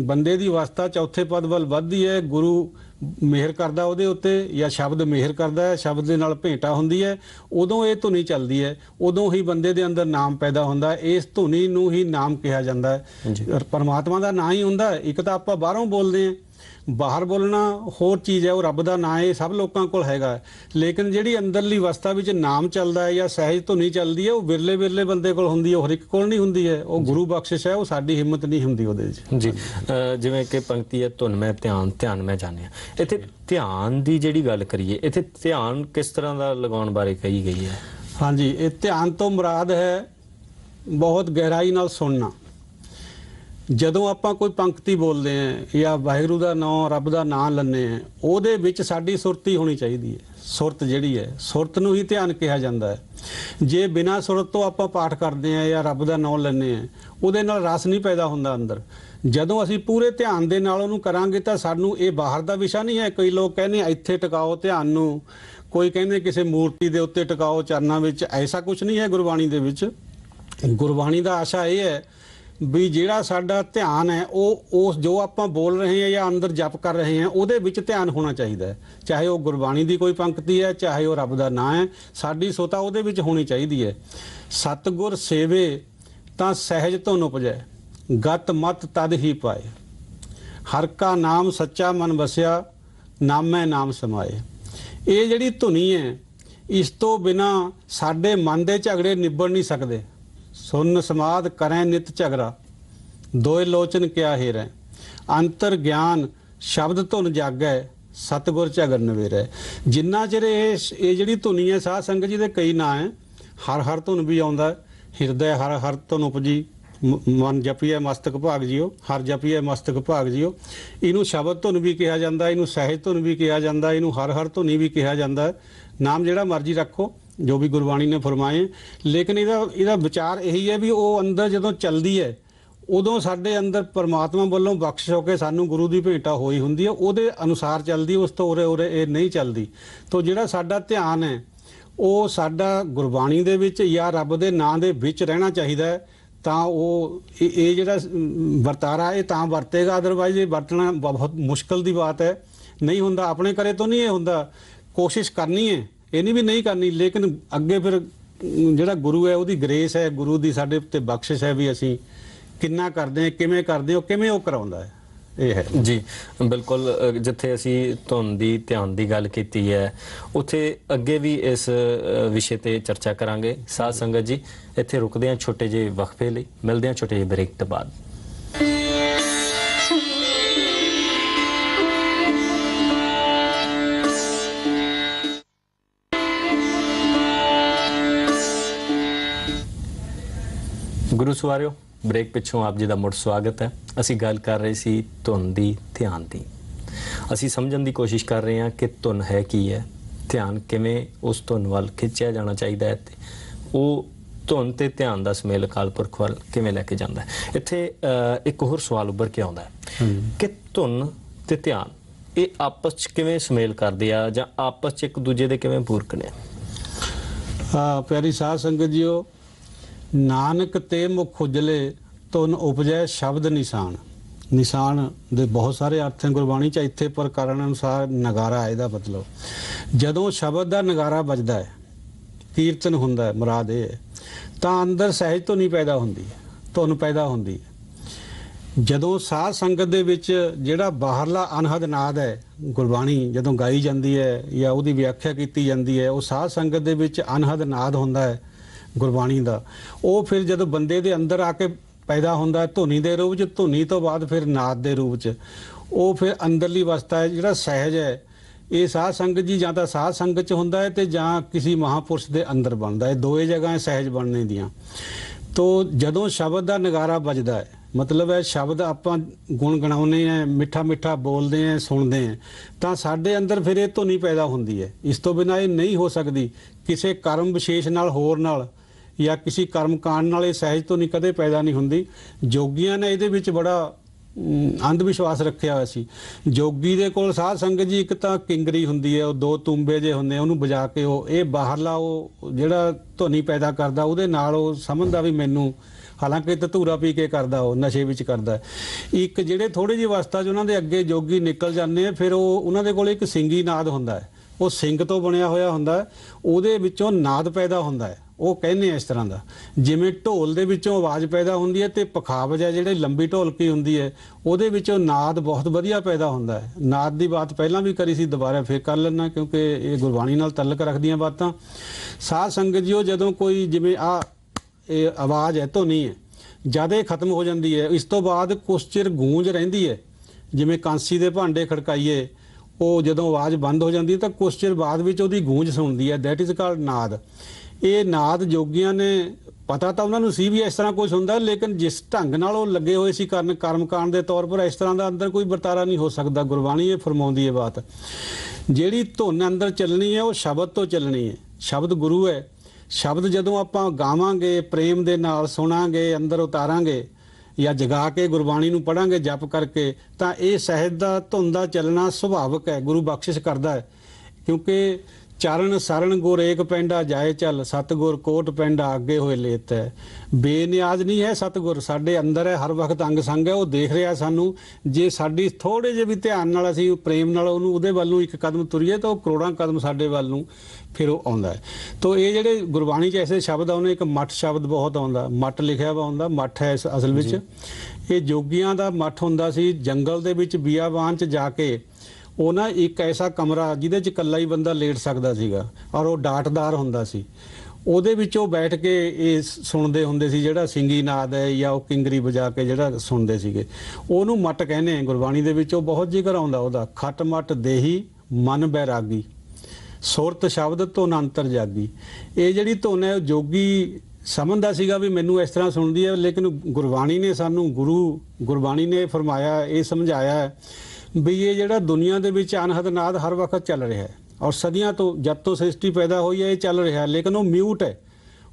ਬੰਦੇ ਦੀ ਅਵਸਥਾ ਚੌਥੇ ਪਦ ਵੱਲ ਵੱਧਦੀ ਹੈ ਗੁਰੂ ਮਿਹਰ ਕਰਦਾ ਉਹਦੇ ਉੱਤੇ ਜਾਂ ਸ਼ਬਦ ਮਿਹਰ ਕਰਦਾ ਹੈ ਸ਼ਬਦ ਦੇ ਨਾਲ ਭੇਟਾ ਹੁੰਦੀ ਹੈ ਉਦੋਂ ਇਹ ਧੁਨੀ ਚੱਲਦੀ ਹੈ ਉਦੋਂ ਹੀ ਬੰਦੇ ਦੇ ਅੰਦਰ ਨਾਮ ਪੈਦਾ ਹੁੰਦਾ ਇਸ ਧੁਨੀ ਨੂੰ ਹੀ ਨਾਮ ਕਿਹਾ ਜਾਂਦਾ ਹੈ। ਪਰਮਾਤਮਾ ਦਾ ਨਾਂ ਹੀ ਹੁੰਦਾ ਇੱਕ ਤਾਂ ਆਪਾਂ ਬਾਹਰੋਂ ਬੋਲਦੇ ਹਾਂ। ਬਾਹਰ ਬੋਲਣਾ ਹੋਰ ਚੀਜ਼ ਹੈ ਉਹ ਰੱਬ ਦਾ ਨਾਂ ਹੈ ਸਭ ਲੋਕਾਂ ਕੋਲ ਹੈਗਾ। ਲੇਕਿਨ ਜਿਹੜੀ ਅੰਦਰਲੀ ਅਵਸਥਾ ਵਿੱਚ ਨਾਮ ਚੱਲਦਾ ਹੈ ਜਾਂ ਸਹਿਜ ਧੁਨੀ ਚੱਲਦੀ ਹੈ ਉਹ ਵਿਰਲੇ ਵਿਰਲੇ ਬੰਦੇ ਕੋਲ ਹੁੰਦੀ ਹੈ ਉਹ ਹਰ ਇੱਕ ਕੋਲ ਨਹੀਂ ਹੁੰਦੀ ਹੈ। ਉਹ ਗੁਰੂ ਬਖਸ਼ਿਸ਼ ਹੈ ਉਹ ਸਾਡੀ ਹਿੰਮਤ ਨਹੀਂ ਹੁੰਦੀ ਉਹਦੇ ਵਿੱਚ। ਜੀ ਜਿਵੇਂ ਕਿ ਪੰਕਤੀ ਹੈ ਧੁਨ ਮੈਂ ਧਿਆਨ ਧਿਆਨ ਮੈਂ ਜਾਣਿਆ। ਇੱਥੇ ਧਿਆਨ ਦੀ ਜਿਹੜੀ ਗੱਲ ਕਰੀਏ ਇੱਥੇ ਧਿਆਨ ਕਿਸ ਤਰ੍ਹਾਂ ਦਾ ਲਗਾਉਣ ਬਾਰੇ ਕਹੀ ਗਈ ਹੈ? ਹਾਂਜੀ ਇਹ ਧਿਆਨ ਤੋਂ ਮੁਰਾਦ ਹੈ ਬਹੁਤ ਗਹਿਰਾਈ ਨਾਲ ਸੁਣਨਾ। ਜਦੋਂ ਆਪਾਂ ਕੋਈ ਪੰਕਤੀ ਬੋਲਦੇ ਆਂ ਜਾਂ ਵਾਹਿਗੁਰੂ ਦਾ ਨਾਮ, ਰੱਬ ਦਾ ਨਾਮ ਲੈਂਦੇ ਆਂ ਉਹਦੇ ਵਿੱਚ ਸਾਡੀ ਸੁਰਤੀ ਹੋਣੀ ਚਾਹੀਦੀ ਹੈ। ਸੁਰਤ ਜਿਹੜੀ ਹੈ, ਸੁਰਤ ਨੂੰ ਹੀ ਧਿਆਨ ਕਿਹਾ ਜਾਂਦਾ ਹੈ। ਜੇ ਬਿਨਾਂ ਸੁਰਤ ਤੋਂ ਆਪਾਂ ਪਾਠ ਕਰਦੇ ਆਂ ਜਾਂ ਰੱਬ ਦਾ ਨਾਮ ਲੈਂਦੇ ਆਂ ਉਹਦੇ ਨਾਲ ਰਸ ਨਹੀਂ ਪੈਦਾ ਹੁੰਦਾ ਅੰਦਰ। ਜਦੋਂ ਅਸੀਂ ਪੂਰੇ ਧਿਆਨ ਦੇ ਨਾਲ ਉਹਨੂੰ ਕਰਾਂਗੇ ਤਾਂ ਸਾਨੂੰ ਇਹ ਬਾਹਰ ਦਾ ਵਿਸ਼ਾ ਨਹੀਂ ਹੈ। ਕਈ ਲੋਕ ਕਹਿੰਦੇ ਇੱਥੇ ਟਿਕਾਓ ਧਿਆਨ ਨੂੰ। ਕੋਈ ਕਹਿੰਦੇ ਕਿਸੇ ਮੂਰਤੀ ਦੇ ਉੱਤੇ ਟਿਕਾਓ ਚਰਨਾਂ ਵਿੱਚ, ਐਸਾ ਕੁਝ ਨਹੀਂ ਹੈ ਗੁਰਬਾਣੀ ਦੇ ਵਿੱਚ। ਗੁਰਬਾਣੀ ਦਾ ਆਸ਼ਾ ਇਹ ਹੈ ਵੀ ਜਿਹੜਾ ਸਾਡਾ ਧਿਆਨ ਹੈ, ਉਹ ਉਸ ਜੋ ਆਪਾਂ ਬੋਲ ਰਹੇ ਹਾਂ ਜਾਂ ਅੰਦਰ ਜਪ ਕਰ ਰਹੇ ਹਾਂ, ਉਹਦੇ ਵਿੱਚ ਧਿਆਨ ਹੋਣਾ ਚਾਹੀਦਾ ਹੈ। ਚਾਹੇ ਉਹ ਗੁਰਬਾਣੀ ਦੀ ਕੋਈ ਪੰਕਤੀ ਹੈ, ਚਾਹੇ ਉਹ ਰੱਬ ਦਾ ਨਾਮ ਹੈ, ਸਾਡੀ ਸੋਤਾ ਉਹਦੇ ਵਿੱਚ ਹੋਣੀ ਚਾਹੀਦੀ ਹੈ। ਸਤਗੁਰ ਸੇਵੇ ਤਾਂ ਸਹਿਜ ਤੋਂ ਉਪਜੈ, ਗਤ ਮਤ ਤਦ ਹੀ ਪਾਏ। ਹਰ ਕਾ ਨਾਮ ਸੱਚਾ ਮਨ ਵਸਿਆ, ਨਾਮੈ ਨਾਮ ਸਮਾਏ। ਇਹ ਜਿਹੜੀ ਧੁਨੀ ਹੈ, ਇਸ ਤੋਂ ਬਿਨਾ ਸਾਡੇ ਮਨ ਦੇ ਝਗੜੇ ਨਿਬੜ ਨਹੀਂ ਸਕਦੇ। ਸੁਨ ਸਮਾਦ ਕਰੈ ਨਿਤ ਝਗੜਾ ਦੋਏ ਲੋਚਨ ਕਿਆ ਹੀਰੈ? ਅੰਤਰ ਗਿਆਨ ਸ਼ਬਦ ਧੁਨ ਜਾਗੈ, ਸਤਗੁਰ ਝਗਰ ਨਵੇਰੈ ਜਿੰਨਾ ਚਿਰ ਇਹ ਇਹ ਜਿਹੜੀ ਧੁਨੀ ਹੈ, ਸਾਧ ਸੰਗਤ ਜੀ ਦੇ ਕਈ ਨਾਂ ਹੈ, ਹਰ ਹਰ ਧੁਨ ਵੀ ਆਉਂਦਾ ਹਿਰਦੈ ਹਰ ਹਰ ਧੁਨ ਉਪਜੀ, ਮ- ਮਨ ਜਪੀਐ ਮਸਤਕ ਭਾਗ ਜਿਓ, ਹਰ ਜਪੀਐ ਮਸਤਕ ਭਾਗ ਜਿਓ। ਇਹਨੂੰ ਸ਼ਬਦ ਧੁਨ ਵੀ ਕਿਹਾ ਜਾਂਦਾ, ਇਹਨੂੰ ਸਹਿਜ ਧੁਨ ਵੀ ਕਿਹਾ ਜਾਂਦਾ, ਇਹਨੂੰ ਹਰ ਹਰ ਧੁਨੀ ਵੀ ਕਿਹਾ ਜਾਂਦਾ ਨਾਮ ਜਿਹੜਾ ਮਰਜ਼ੀ ਰੱਖੋ ਜੋ ਵੀ ਗੁਰਬਾਣੀ ਨੇ ਫਰਮਾਏ। ਲੇਕਿਨ ਇਹਦਾ ਇਹਦਾ ਵਿਚਾਰ ਇਹੀ ਹੈ ਵੀ ਉਹ ਅੰਦਰ ਜਦੋਂ ਚੱਲਦੀ ਹੈ, ਉਦੋਂ ਸਾਡੇ ਅੰਦਰ ਪਰਮਾਤਮਾ ਵੱਲੋਂ ਬਖਸ਼ਿਸ਼ ਹੋ ਕੇ ਸਾਨੂੰ ਗੁਰੂ ਦੀ ਭੇਟਾ ਹੋਈ ਹੁੰਦੀ ਹੈ। ਉਹਦੇ ਅਨੁਸਾਰ ਚੱਲਦੀ, ਉਸ ਤੋਂ ਉਰੇ ਉਰੇ ਇਹ ਨਹੀਂ ਚੱਲਦੀ। ਤੋਂ ਜਿਹੜਾ ਸਾਡਾ ਧਿਆਨ ਹੈ, ਉਹ ਸਾਡਾ ਗੁਰਬਾਣੀ ਦੇ ਵਿੱਚ ਜਾਂ ਰੱਬ ਦੇ ਨਾਂ ਦੇ ਵਿੱਚ ਰਹਿਣਾ ਚਾਹੀਦਾ ਹੈ, ਤਾਂ ਉਹ ਇਹ ਜਿਹੜਾ ਵਰਤਾਰਾ ਇਹ ਤਾਂ ਵਰਤੇਗਾ। ਅਦਰਵਾਈਜ਼ ਇਹ ਵਰਤਣਾ ਬਹੁਤ ਮੁਸ਼ਕਲ ਦੀ ਬਾਤ ਹੈ। ਨਹੀਂ ਹੁੰਦਾ, ਆਪਣੇ ਕਰੇ ਤੋਂ ਨਹੀਂ ਇਹ ਹੁੰਦਾ। ਕੋਸ਼ਿਸ਼ ਕਰਨੀ ਹੈ ਇਹ ਨਹੀਂ ਵੀ ਨਹੀਂ ਕਰਨੀ, ਲੇਕਿਨ ਅੱਗੇ ਫਿਰ ਜਿਹੜਾ ਗੁਰੂ ਹੈ, ਉਹਦੀ ਗ੍ਰੇਸ ਹੈ, ਗੁਰੂ ਦੀ ਸਾਡੇ ਉੱਤੇ ਬਖਸ਼ਿਸ਼ ਹੈ ਵੀ ਅਸੀਂ ਕਿੰਨਾ ਕਰਦੇ ਹਾਂ, ਕਿਵੇਂ ਕਰਦੇ ਹਾਂ ਕਿਵੇਂ ਉਹ ਕਰਾਉਂਦਾ ਹੈ। ਇਹ ਹੈ। ਜੀ, ਬਿਲਕੁਲ ਜਿੱਥੇ ਅਸੀਂ ਧੁਨ ਦੀ, ਧਿਆਨ ਦੀ ਗੱਲ ਕੀਤੀ ਹੈ, ਉੱਥੇ ਅੱਗੇ ਵੀ ਇਸ ਵਿਸ਼ੇ ਤੇ ਚਰਚਾ ਕਰਾਂਗੇ। ਸਾਧ ਸੰਗਤ ਜੀ, ਇੱਥੇ ਰੁਕਦੇ ਹਾਂ ਛੋਟੇ ਜਿਹੇ ਵਕਫੇ ਲਈ। ਮਿਲਦੇ ਹਾਂ ਛੋਟੇ ਜਿਹੇ ਬ੍ਰੇਕ ਤੋਂ ਬਾਅਦ। ਗੁਰੂ ਸਵਾਰਿਓ ਬ੍ਰੇਕ ਪਿੱਛੋਂ ਆਪ ਜੀ ਦਾ ਮੁੜ ਸਵਾਗਤ ਹੈ। ਅਸੀਂ ਗੱਲ ਕਰ ਰਹੇ ਸੀ ਧੁਨ ਦੀ ਧਿਆਨ ਦੀ। ਅਸੀਂ ਸਮਝਣ ਦੀ ਕੋਸ਼ਿਸ਼ ਕਰ ਰਹੇ ਹਾਂ ਕਿ ਧੁਨ ਹੈ ਕੀ ਹੈ। ਧਿਆਨ ਕਿਵੇਂ ਉਸ ਧੁਨ ਵੱਲ ਖਿੱਚਿਆ ਜਾਣਾ ਚਾਹੀਦਾ ਹੈ ਤੇ ਉਹ ਧੁਨ ਤੇ ਧਿਆਨ ਦਾ ਸਮੇਲ ਅਕਾਲ ਪੁਰਖ ਵੱਲ ਕਿਵੇਂ ਲੈ ਕੇ ਜਾਂਦਾ ਹੈ। ਇੱਥੇ ਇੱਕ ਹੋਰ ਸਵਾਲ ਉੱਭਰ ਕੇ ਆਉਂਦਾ ਹੈ ਕਿ ਧੁਨ ਤੇ ਧਿਆਨ ਇਹ ਆਪਸ ਚ ਕਿਵੇਂ ਸਮੇਲ ਕਰਦੇ ਆ ਜਾਂ ਆਪਸ ਚ ਇੱਕ ਦੂਜੇ ਦੇ ਕਿਵੇਂ ਪੂਰਕ ਨੇ? ਆ ਪਿਆਰੀ ਸਾਧ ਸੰਗਤ ਜੀਓ ਨਾਨਕ ਤੇ ਮੁਖ ਉਜਲੇ ਤੁਨ ਉਪਜੈ ਸ਼ਬਦ ਨਿਸ਼ਾਨ। ਨਿਸ਼ਾਨ ਦੇ ਬਹੁਤ ਸਾਰੇ ਅਰਥ ਹਨ ਗੁਰਬਾਣੀ ਚ, ਇੱਥੇ ਪਰ ਕਾਰਨ ਅਨੁਸਾਰ ਨਗਾਰਾ ਹੈ ਇਹਦਾ ਮਤਲਬ। ਜਦੋਂ ਸ਼ਬਦ ਦਾ ਨਗਾਰਾ ਵੱਜਦਾ ਹੈ, ਕੀਰਤਨ ਹੁੰਦਾ ਹੈ, ਮੁਰਾਦ ਇਹ ਹੈ, ਤਾਂ ਅੰਦਰ ਸਹਿਜ ਤੋਂ ਨਹੀਂ ਪੈਦਾ ਹੁੰਦੀ ਧੁਨ ਪੈਦਾ ਹੁੰਦੀ ਹੈ। ਜਦੋਂ ਸਾਧ ਸੰਗਤ ਦੇ ਵਿੱਚ ਜਿਹੜਾ ਬਾਹਰਲਾ ਅਨਹਦ ਨਾਦ ਹੈ, ਗੁਰਬਾਣੀ ਜਦੋਂ ਗਾਈ ਜਾਂਦੀ ਹੈ ਜਾਂ ਉਹਦੀ ਵਿਆਖਿਆ ਕੀਤੀ ਜਾਂਦੀ ਹੈ, ਉਹ ਸਾਧ ਸੰਗਤ ਦੇ ਵਿੱਚ ਅਨਹਦ ਨਾਦ ਹੁੰਦਾ ਹੈ ਗੁਰਬਾਣੀ ਦਾ। ਉਹ ਫਿਰ ਜਦੋਂ ਬੰਦੇ ਦੇ ਅੰਦਰ ਆ ਕੇ ਪੈਦਾ ਹੁੰਦਾ ਧੁਨੀ ਦੇ ਰੂਪ 'ਚ, ਧੁਨੀ ਤੋਂ ਬਾਅਦ ਫਿਰ ਨਾਦ ਦੇ ਰੂਪ 'ਚ। ਉਹ ਫਿਰ ਅੰਦਰਲੀ ਅਵਸਥਾ ਹੈ, ਜਿਹੜਾ ਸਹਿਜ ਹੈ, ਇਹ ਸਾਧ ਸੰਗਤ ਜੀ ਜਾਂ ਤਾਂ ਸਾਧ ਸੰਗਤ 'ਚ ਹੁੰਦਾ ਹੈ ਤੇ ਜਾਂ ਕਿਸੇ ਮਹਾਪੁਰਸ਼ ਦੇ ਅੰਦਰ ਬਣਦਾ ਹੈ। ਦੋਏ ਜਗ੍ਹਾ ਸਹਿਜ ਬਣਨੇ ਦੀਆਂ। ਤੋ ਜਦੋਂ ਸ਼ਬਦ ਦਾ ਨਗਾਰਾ ਵੱਜਦਾ ਹੈ, ਮਤਲਬ ਹੈ ਸ਼ਬਦ ਆਪਾਂ ਗੁਣ ਗਣਾਉਨੇ ਆ ਮਿੱਠਾ ਮਿੱਠਾ ਬੋਲਦੇ ਆ ਸੁਣਦੇ ਆ ਤਾਂ ਸਾਡੇ ਅੰਦਰ ਫਿਰ ਇਹ ਧੁਨੀ ਪੈਦਾ ਹੁੰਦੀ ਹੈ। ਇਸ ਤੋਂ ਬਿਨਾਂ ਇਹ ਨਹੀਂ ਹੋ ਸਕਦੀ ਕਿਸੇ ਕਰਮ ਵਿਸ਼ੇਸ਼ ਨਾਲ, ਹੋਰ ਨਾਲ ਜਾਂ ਕਿਸੇ ਕਰਮ ਕਾਂਡ ਨਾਲ ਇਹ ਸਹਿਜ ਤੋਂ ਨਹੀਂ, ਕਦੇ ਪੈਦਾ ਨਹੀਂ ਹੁੰਦੀ। ਜੋਗੀਆਂ ਨੇ ਇਹਦੇ ਵਿੱਚ ਬੜਾ ਅੰਧ ਵਿਸ਼ਵਾਸ ਰੱਖਿਆ ਹੋਇਆ ਸੀ। ਜੋਗੀ ਦੇ ਕੋਲ ਸਾਧ ਸੰਗਤ ਜੀ ਇੱਕ ਤਾਂ ਕਿੰਗਰੀ ਹੁੰਦੀ ਹੈ, ਉਹ ਦੋ ਤੁੰਬੇ ਜੇ ਹੁੰਦੇ ਉਹਨੂੰ ਵਜਾ ਕੇ ਉਹ, ਇਹ ਬਾਹਰਲਾ ਉਹ ਜਿਹੜਾ ਧੁਨੀ ਪੈਦਾ ਕਰਦਾ, ਉਹਦੇ ਨਾਲ ਉਹ ਸਮਝਦਾ ਵੀ ਮੈਨੂੰ, ਹਾਲਾਂਕਿ ਧਤੂਰਾ ਪੀ ਕੇ ਕਰਦਾ ਉਹ, ਨਸ਼ੇ ਵਿੱਚ ਕਰਦਾ ਇੱਕ ਜਿਹੜੇ ਥੋੜੀ ਜਿਹੀ ਅਵਸਥਾ 'ਚ ਉਹਨਾਂ ਦੇ ਅੱਗੇ ਜੋਗੀ ਨਿਕਲ ਜਾਂਦੇ ਆ, ਫਿਰ ਉਹ ਉਹਨਾਂ ਦੇ ਕੋਲ ਇੱਕ ਸਿੰਗੀ ਨਾਦ ਹੁੰਦਾ ਹੈ। ਉਹ ਸਿੰਘ ਤੋਂ ਬਣਿਆ ਹੋਇਆ ਹੁੰਦਾ ਉਹਦੇ ਵਿੱਚੋਂ ਨਾਦ ਪੈਦਾ ਹੁੰਦਾ ਹੈ। ਉਹ ਕਹਿੰਦੇ ਆ ਇਸ ਤਰ੍ਹਾਂ ਦਾ, ਜਿਵੇਂ ਢੋਲ ਦੇ ਵਿੱਚੋਂ ਆਵਾਜ਼ ਪੈਦਾ ਹੁੰਦੀ ਹੈ ਤੇ ਪਖਾਵਜ ਹੈ ਜਿਹੜੇ ਲੰਬੀ ਢੋਲਕੀ ਹੁੰਦੀ ਹੈ, ਉਹਦੇ ਵਿੱਚੋਂ ਨਾਦ ਬਹੁਤ ਵਧੀਆ ਪੈਦਾ ਹੁੰਦਾ ਹੈ। ਨਾਦ ਦੀ ਬਾਤ ਪਹਿਲਾਂ ਵੀ ਕਰੀ ਸੀ, ਦੁਬਾਰਾ ਫੇਰ ਕਰ ਲੈਣਾ ਕਿਉਂਕਿ ਇਹ ਗੁਰਬਾਣੀ ਨਾਲ ਤਲਕ ਰੱਖਦੀਆਂ ਬਾਤਾਂ। ਸਾਧ ਸੰਗਤ ਜੀਓ, ਜਦੋਂ ਕੋਈ ਜਿਵੇਂ ਆ, ਇਹ ਆਵਾਜ਼ ਹੈ ਧੁਨੀ ਹੈ, ਜਦ ਇਹ ਖਤਮ ਹੋ ਜਾਂਦੀ ਹੈ, ਇਸ ਤੋਂ ਬਾਅਦ ਕੁਛ ਚਿਰ ਗੂੰਜ ਰਹਿੰਦੀ ਹੈ। ਜਿਵੇਂ ਕਾਂਸੀ ਦੇ ਭਾਂਡੇ ਖੜਕਾਈਏ, ਉਹ ਜਦੋਂ ਆਵਾਜ਼ ਬੰਦ ਹੋ ਜਾਂਦੀ ਹੈ, ਤਾਂ ਕੁਛ ਚਿਰ ਬਾਅਦ ਵਿੱਚ ਉਹਦੀ ਗੂੰਜ ਸੁਣਦੀ ਹੈ ਦੈਟ ਇਜ਼ ਕਾਲਡ ਨਾਦ। ਇਹ ਨਾਦ ਜੋਗੀਆਂ ਨੇ, ਪਤਾ ਤਾਂ ਉਹਨਾਂ ਨੂੰ ਸੀ ਵੀ ਇਸ ਤਰ੍ਹਾਂ ਕੁਝ ਹੁੰਦਾ, ਲੇਕਿਨ ਜਿਸ ਢੰਗ ਨਾਲ ਉਹ ਲੱਗੇ ਹੋਏ ਸੀ ਕਰਨ, ਕਰਮਕਾਂਡ ਦੇ ਤੌਰ ਪਰ ਇਸ ਤਰ੍ਹਾਂ ਦਾ ਅੰਦਰ ਕੋਈ ਵਰਤਾਰਾ ਨਹੀਂ ਹੋ ਸਕਦਾ। ਗੁਰਬਾਣੀ ਇਹ ਫਰਮਾਉਂਦੀ ਹੈ ਬਾਤ। ਜਿਹੜੀ ਧੁਨ ਅੰਦਰ ਚੱਲਣੀ ਹੈ, ਉਹ ਸ਼ਬਦ ਤੋਂ ਚੱਲਣੀ ਹੈ। ਸ਼ਬਦ ਗੁਰੂ ਹੈ। ਸ਼ਬਦ ਜਦੋਂ ਆਪਾਂ ਗਾਵਾਂਗੇ, ਪ੍ਰੇਮ ਦੇ ਨਾਲ ਸੁਣਾਂਗੇ, ਅੰਦਰ ਉਤਾਰਾਂਗੇ, ਜਾਂ ਜਗਾ ਕੇ ਗੁਰਬਾਣੀ ਨੂੰ ਪੜਾਂਗੇ ਜਪ ਕਰਕੇ, ਤਾਂ ਇਹ ਸਹਿਜ ਦਾ ਧੁੰਦਾ ਚੱਲਣਾ ਸੁਭਾਵਿਕ ਹੈ। ਗੁਰੂ ਬਖਸ਼ਿਸ਼ ਕਰਦਾ ਹੈ। ਕਿਉਂਕਿ ਚਰਨ ਸਰਣ ਗੁਰ ਏਕ ਪੈਂਡਾ ਜਾਏ ਚੱਲ ਸਤਗੁਰ ਕੋਟ ਪੈਂਡਾ ਅੱਗੇ ਹੋਏ ਲੇਤ। ਹੈ ਬੇਨਿਆਜ਼ ਨਹੀਂ ਹੈ ਸਤਗੁਰ ਸਾਡੇ ਅੰਦਰ ਹੈ ਹਰ ਵਕਤ ਅੰਗ ਸੰਗ ਹੈ ਉਹ ਦੇਖ ਰਿਹਾ ਸਾਨੂੰ। ਜੇ ਸਾਡੀ ਥੋੜੇ ਜਿਹੇ ਵੀ ਧਿਆਨ ਨਾਲ ਅਸੀਂ ਪ੍ਰੇਮ ਨਾਲ ਉਹਨੂੰ ਉਹਦੇ ਵੱਲ ਨੂੰ ਇੱਕ ਕਦਮ ਤੁਰੀਏ ਤਾਂ ਉਹ ਕਰੋੜਾਂ ਕਦਮ ਸਾਡੇ ਵੱਲ ਨੂੰ ਫਿਰ ਉਹ ਆਉਂਦਾ ਹੈ। ਤੋਂ ਇਹ ਜਿਹੜੇ ਗੁਰਬਾਣੀ 'ਚ ਐਸੇ ਸ਼ਬਦ ਆਉਂਦੇ ਇੱਕ ਮੱਠ ਸ਼ਬਦ ਬਹੁਤ ਆਉਂਦਾ। ਮੱਠ ਲਿਖਿਆ ਵਾ ਹੁੰਦਾ ਮੱਠ ਹੈ ਇਸ ਅਸਲ ਵਿੱਚ। ਇਹ ਜੋਗੀਆਂ ਦਾ ਮੱਠ ਹੁੰਦਾ ਸੀ ਜੰਗਲ ਦੇ ਵਿੱਚ ਬੀਆਬਾਨ 'ਚ ਜਾ ਕੇ ਉਹ ਨਾ ਇੱਕ ਐਸਾ ਕਮਰਾ ਜਿਹਦੇ 'ਚ ਇਕੱਲਾ ਹੀ ਬੰਦਾ ਲੇਟ ਸਕਦਾ ਸੀਗਾ ਔਰ ਉਹ ਡਾਟਦਾਰ ਹੁੰਦਾ ਸੀ। ਉਹਦੇ ਵਿੱਚ ਉਹ ਬੈਠ ਕੇ ਇਹ ਸੁਣਦੇ ਹੁੰਦੇ ਸੀ ਜਿਹੜਾ ਸਿੰਗੀ ਨਾਦ ਹੈ ਜਾਂ ਉਹ ਕਿੰਗਰੀ ਵਜਾ ਕੇ ਜਿਹੜਾ ਸੁਣਦੇ ਸੀਗੇ। ਉਹਨੂੰ ਮਟ ਕਹਿੰਦੇ ਗੁਰਬਾਣੀ ਦੇ ਵਿੱਚ, ਉਹ ਬਹੁਤ ਜ਼ਿਕਰ ਆਉਂਦਾ ਉਹਦਾ, ਖਟ ਮਟ ਦੇਹੀ, ਮਨ ਬੈਰਾਗੀ, ਸੁਰਤ ਸ਼ਬਦ ਧੁਨ ਅੰਤਰ ਜਾਗੀ। ਇਹ ਜਿਹੜੀ ਧੁਨ ਹੈ ਉਹ ਜੋਗੀ ਸਮਝਦਾ ਸੀਗਾ ਵੀ ਮੈਨੂੰ ਇਸ ਤਰ੍ਹਾਂ ਸੁਣਦੀ ਹੈ, ਲੇਕਿਨ ਗੁਰਬਾਣੀ ਨੇ ਸਾਨੂੰ, ਗੁਰੂ ਗੁਰਬਾਣੀ ਨੇ ਫਰਮਾਇਆ, ਇਹ ਸਮਝਾਇਆ ਵੀ ਇਹ ਜਿਹੜਾ ਦੁਨੀਆ ਦੇ ਵਿੱਚ ਅਨਹਦ ਨਾਦ ਹਰ ਵਕਤ ਚੱਲ ਰਿਹਾ ਹੈ ਔਰ ਸਦੀਆਂ ਤੋਂ ਜਦ ਤੋਂ ਸ੍ਰਿਸ਼ਟੀ ਪੈਦਾ ਹੋਈ ਹੈ, ਇਹ ਚੱਲ ਰਿਹਾ ਲੇਕਿਨ ਉਹ ਮਿਊਟ ਹੈ।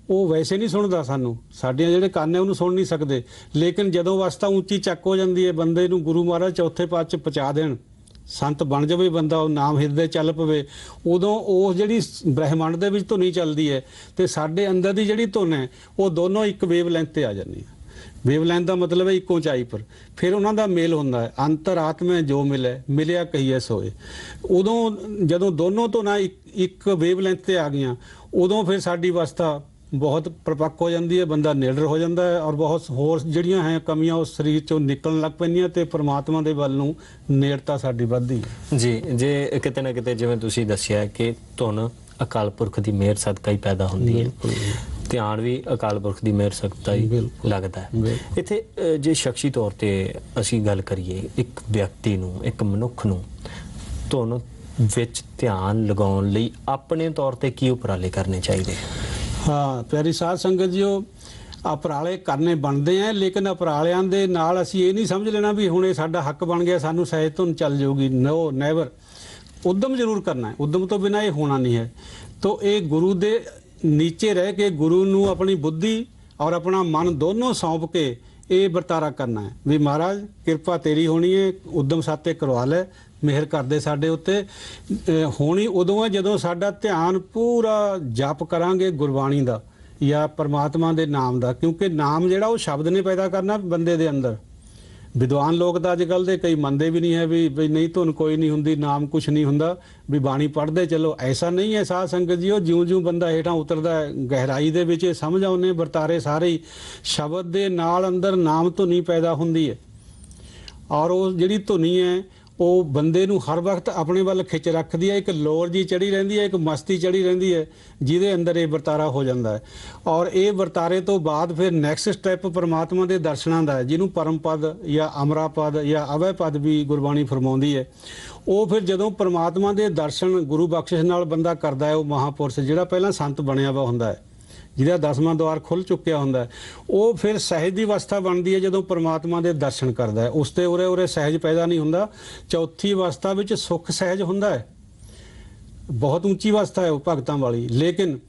ਉਹ ਵੈਸੇ ਨਹੀਂ ਸੁਣਦਾ ਸਾਨੂੰ। ਸਾਡੇ ਜਿਹੜੇ ਕੰਨ ਹੈ, ਉਹਨੂੰ ਸੁਣ ਨਹੀਂ ਸਕਦੇ। ਲੇਕਿਨ ਜਦੋਂ ਅਵਸਥਾ ਉੱਚੀ ਚੱਕ ਹੋ ਜਾਂਦੀ ਹੈ, ਬੰਦੇ ਨੂੰ ਗੁਰੂ ਮਹਾਰਾਜ ਚੌਥੇ ਪਾਦ ਚ ਪਹੁੰਚਾ ਦੇਣ। ਸੰਤ ਬਣ ਜਾਵੇ ਬੰਦਾ, ਉਹ ਨਾਮ ਹਿਰਦੇ ਚੱਲ ਪਵੇ। ਉਦੋਂ ਉਹ ਜਿਹੜੀ ਬ੍ਰਹਿਮੰਡ ਦੇ ਵਿੱਚ ਧੁਨੀ ਚੱਲਦੀ ਹੈ ਤੇ ਸਾਡੇ ਅੰਦਰ ਦੀ ਜਿਹੜੀ ਧੁਨ ਹੈ, ਉਹ ਦੋਨੋਂ ਇੱਕ ਵੇਵਲੈਂਥ ਤੇ ਆ ਜਾਂਦੀ ਹੈ। ਵੇਵਲੈਂਥ ਦਾ ਮਤਲਬ ਹੈ ਇੱਕੋ ਉਚਾਈ ਪਰ। ਫਿਰ ਉਹਨਾਂ ਦਾ ਮੇਲ ਹੁੰਦਾ ਹੈ। ਅੰਤਰਾਤਮੇ ਜੋ ਮਿਲੇ ਮਿਲਿਆ ਕਹੀਏ ਸੋਏ। ਉਦੋਂ ਜਦੋਂ ਦੋਨੋਂ ਧੁਨਾਂ ਇੱਕ ਇੱਕ ਵੇਵਲੈਂਥ ਤੇ ਆ ਗਈਆਂ, ਉਦੋਂ ਫਿਰ ਸਾਡੀ ਅਵਸਥਾ ਬਹੁਤ ਪਰਪੱਕ ਹੋ ਜਾਂਦੀ ਹੈ, ਬੰਦਾ ਨਿਡਰ ਹੋ ਜਾਂਦਾ ਹੈ ਔਰ ਬਹੁਤ ਹੋਰ ਜਿਹੜੀਆਂ ਹੈ ਕਮੀਆਂ ਉਸ ਸਰੀਰ ਚੋਂ ਨਿਕਲਣ ਲੱਗ ਪੈਂਦੀਆਂ ਤੇ ਪ੍ਰਮਾਤਮਾ ਦੇ ਵੱਲ ਨੂੰ ਨੇੜਤਾ ਸਾਡੀ ਵੱਧਦੀ ਹੈ। ਜੀ, ਜੇ ਕਿਤੇ ਨਾ ਕਿਤੇ ਜਿਵੇਂ ਤੁਸੀਂ ਦੱਸਿਆ ਕਿ ਧੁਨ ਅਕਾਲ ਪੁਰਖ ਦੀ ਮਿਹਰ ਸਦਕਾ ਹੀ ਪੈਦਾ ਹੁੰਦੀ ਹੈ। ਧਿਆਨ ਵੀ ਅਕਾਲ ਪੁਰਖ ਦੀ ਮਿਹਰ ਸਦਕਾ ਹੀ। ਲੱਗਦਾ ਹੈ। ਇੱਥੇ ਜੇ ਸ਼ਖਸੀ ਤੌਰ ਤੇ ਅਸੀਂ ਗੱਲ ਕਰੀਏ ਇੱਕ ਵਿਅਕਤੀ ਨੂੰ ਇੱਕ ਮਨੁੱਖ ਨੂੰ ਧੁਨ ਵਿੱਚ ਧਿਆਨ ਲਗਾਉਣ ਲਈ ਆਪਣੇ ਤੌਰ ਤੇ ਕੀ ਉਪਰਾਲੇ ਕਰਨੇ ਚਾਹੀਦੇ? ਹਾਂ ਪਿਆਰੀ ਸਾਧ ਸੰਗਤ ਜੀਓ ਅਪਰਾਲੇ ਕਰਨੇ ਬਣਦੇ ਆ ਲੇਕਿਨ ਅਪਰਾਲਿਆਂ ਦੇ ਨਾਲ ਅਸੀਂ ਇਹ ਨਹੀਂ ਸਮਝ ਲੈਣਾ ਵੀ ਹੁਣ ਇਹ ਸਾਡਾ ਹੱਕ ਬਣ ਗਿਆ ਸਾਨੂੰ ਸਹਿਜ ਧੁਨ ਚੱਲ ਜਾਊਗੀ। ਨੋ ਨੈਵਰ ਉਦਮ ਜ਼ਰੂਰ ਕਰਨਾ ਹੈ। ਉਦਮ ਤੋਂ ਬਿਨਾ ਇਹ ਹੋਣਾ ਨਹੀਂ ਹੈ। ਤੋਂ ਇਹ ਗੁਰੂ ਦੇ ਨੀਚੇ ਰਹਿ ਕੇ ਗੁਰੂ ਨੂੰ ਆਪਣੀ ਬੁੱਧੀ ਔਰ ਆਪਣਾ ਮਨ ਦੋਨੋਂ ਸੌਂਪ ਕੇ ਇਹ ਵਰਤਾਰਾ ਕਰਨਾ ਹੈ। ਵੀ ਮਹਾਰਾਜ, ਕਿਰਪਾ ਤੇਰੀ ਹੋਣੀ ਹੈ, ਉਦਮ ਸਾਤੇ ਕਰਵਾ ਲੈ, ਮਿਹਰ ਕਰਦੇ ਸਾਡੇ ਉੱਤੇ। ਹੋਣੀ ਉਦੋਂ ਹੈ ਜਦੋਂ ਸਾਡਾ ਧਿਆਨ ਪੂਰਾ ਜਪ ਕਰਾਂਗੇ ਗੁਰਬਾਣੀ ਦਾ ਜਾਂ ਪਰਮਾਤਮਾ ਦੇ ਨਾਮ ਦਾ, ਕਿਉਂਕਿ ਨਾਮ ਜਿਹੜਾ ਉਹ ਸ਼ਬਦ ਨੇ ਪੈਦਾ ਕਰਨਾ ਬੰਦੇ ਦੇ ਅੰਦਰ। ਵਿਦਵਾਨ ਲੋਕ ਤਾਂ ਅੱਜ ਕੱਲ ਦੇ ਕਈ ਮੰਨਦੇ ਵੀ ਨਹੀਂ ਹੈ ਵੀ ਵੀ ਨਹੀਂ ਧੁਨ ਕੋਈ ਨਹੀਂ ਹੁੰਦੀ, ਨਾਮ ਕੁਛ ਨਹੀਂ ਹੁੰਦਾ, ਵੀ ਬਾਣੀ ਪੜ੍ਹਦੇ, ਚਲੋ ਐਸਾ ਨਹੀਂ ਹੈ ਸਾਧ ਸੰਗਤ ਜੀ ਉਹ ਜਿਉਂ-ਜਿਉਂ ਬੰਦਾ ਹੇਠਾਂ ਉਤਰਦਾ ਗਹਿਰਾਈ ਦੇ ਵਿੱਚ ਇਹ ਸਮਝ ਆਉਨੇ ਵਰਤਾਰੇ ਸਾਰੇ ਹੀ। ਸ਼ਬਦ ਦੇ ਨਾਲ ਅੰਦਰ ਨਾਮ ਧੁਨੀ ਪੈਦਾ ਹੁੰਦੀ ਹੈ। ਔਰ ਉਹ ਜਿਹੜੀ ਧੁਨੀ ਹੈ ਉਹ ਬੰਦੇ ਨੂੰ ਹਰ ਵਕਤ ਆਪਣੇ ਵੱਲ ਖਿੱਚ ਰੱਖਦੀ ਹੈ, ਇੱਕ ਲੋਰ ਜੀ ਚੜੀ ਰਹਿੰਦੀ ਹੈ, ਇੱਕ ਮਸਤੀ ਚੜੀ ਰਹਿੰਦੀ ਹੈ, ਜਿਹਦੇ ਅੰਦਰ ਇਹ ਵਰਤਾਰਾ ਹੋ ਜਾਂਦਾ ਹੈ। ਔਰ ਇਹ ਵਰਤਾਰੇ ਤੋਂ ਬਾਅਦ ਫਿਰ ਨੈਕਸਟ ਸਟੈਪ ਪਰਮਾਤਮਾ ਦੇ ਦਰਸ਼ਨਾਂ ਦਾ ਹੈ, ਜਿਹਨੂੰ ਪਰਮ ਪਦ ਜਾਂ ਅਮਰਾ ਪਦ ਜਾਂ ਅਵੈ ਪਦ ਵੀ ਗੁਰਬਾਣੀ ਫਰਮਾਉਂਦੀ ਹੈ। ਉਹ ਫਿਰ ਜਦੋਂ ਪਰਮਾਤਮਾ ਦੇ ਦਰਸ਼ਨ ਗੁਰੂ ਬਖਸ਼ਿਸ਼ ਨਾਲ ਬੰਦਾ ਕਰਦਾ ਹੈ, ਉਹ ਮਹਾਪੁਰਸ਼, ਜਿਹੜਾ ਪਹਿਲਾਂ ਸੰਤ ਬਣਿਆ ਵਾ ਹੁੰਦਾ ਹੈ। ਜਿਹਦਾ ਦਸਵਾਂ ਦਵਾਰ ਖੁੱਲ ਚੁੱਕਿਆ ਹੁੰਦਾ ਉਹ ਫਿਰ ਸਹਿਜ ਦੀ ਅਵਸਥਾ ਬਣਦੀ ਹੈ ਜਦੋਂ ਪ੍ਰਮਾਤਮਾ ਦੇ ਦਰਸ਼ਨ ਕਰਦਾ ਹੈ। ਉਸ ਤੇ ਉਰੇ ਉਰੇ ਸਹਿਜ ਪੈਦਾ ਨਹੀਂ ਹੁੰਦਾ। ਚੌਥੀ ਅਵਸਥਾ ਵਿੱਚ ਸੁਖ ਸਹਿਜ ਹੁੰਦਾ ਹੈ। ਬਹੁਤ ਉੱਚੀ ਅਵਸਥਾ ਹੈ ਉਹ ਭਗਤਾਂ ਵਾਲੀ। ਲੇਕਿਨ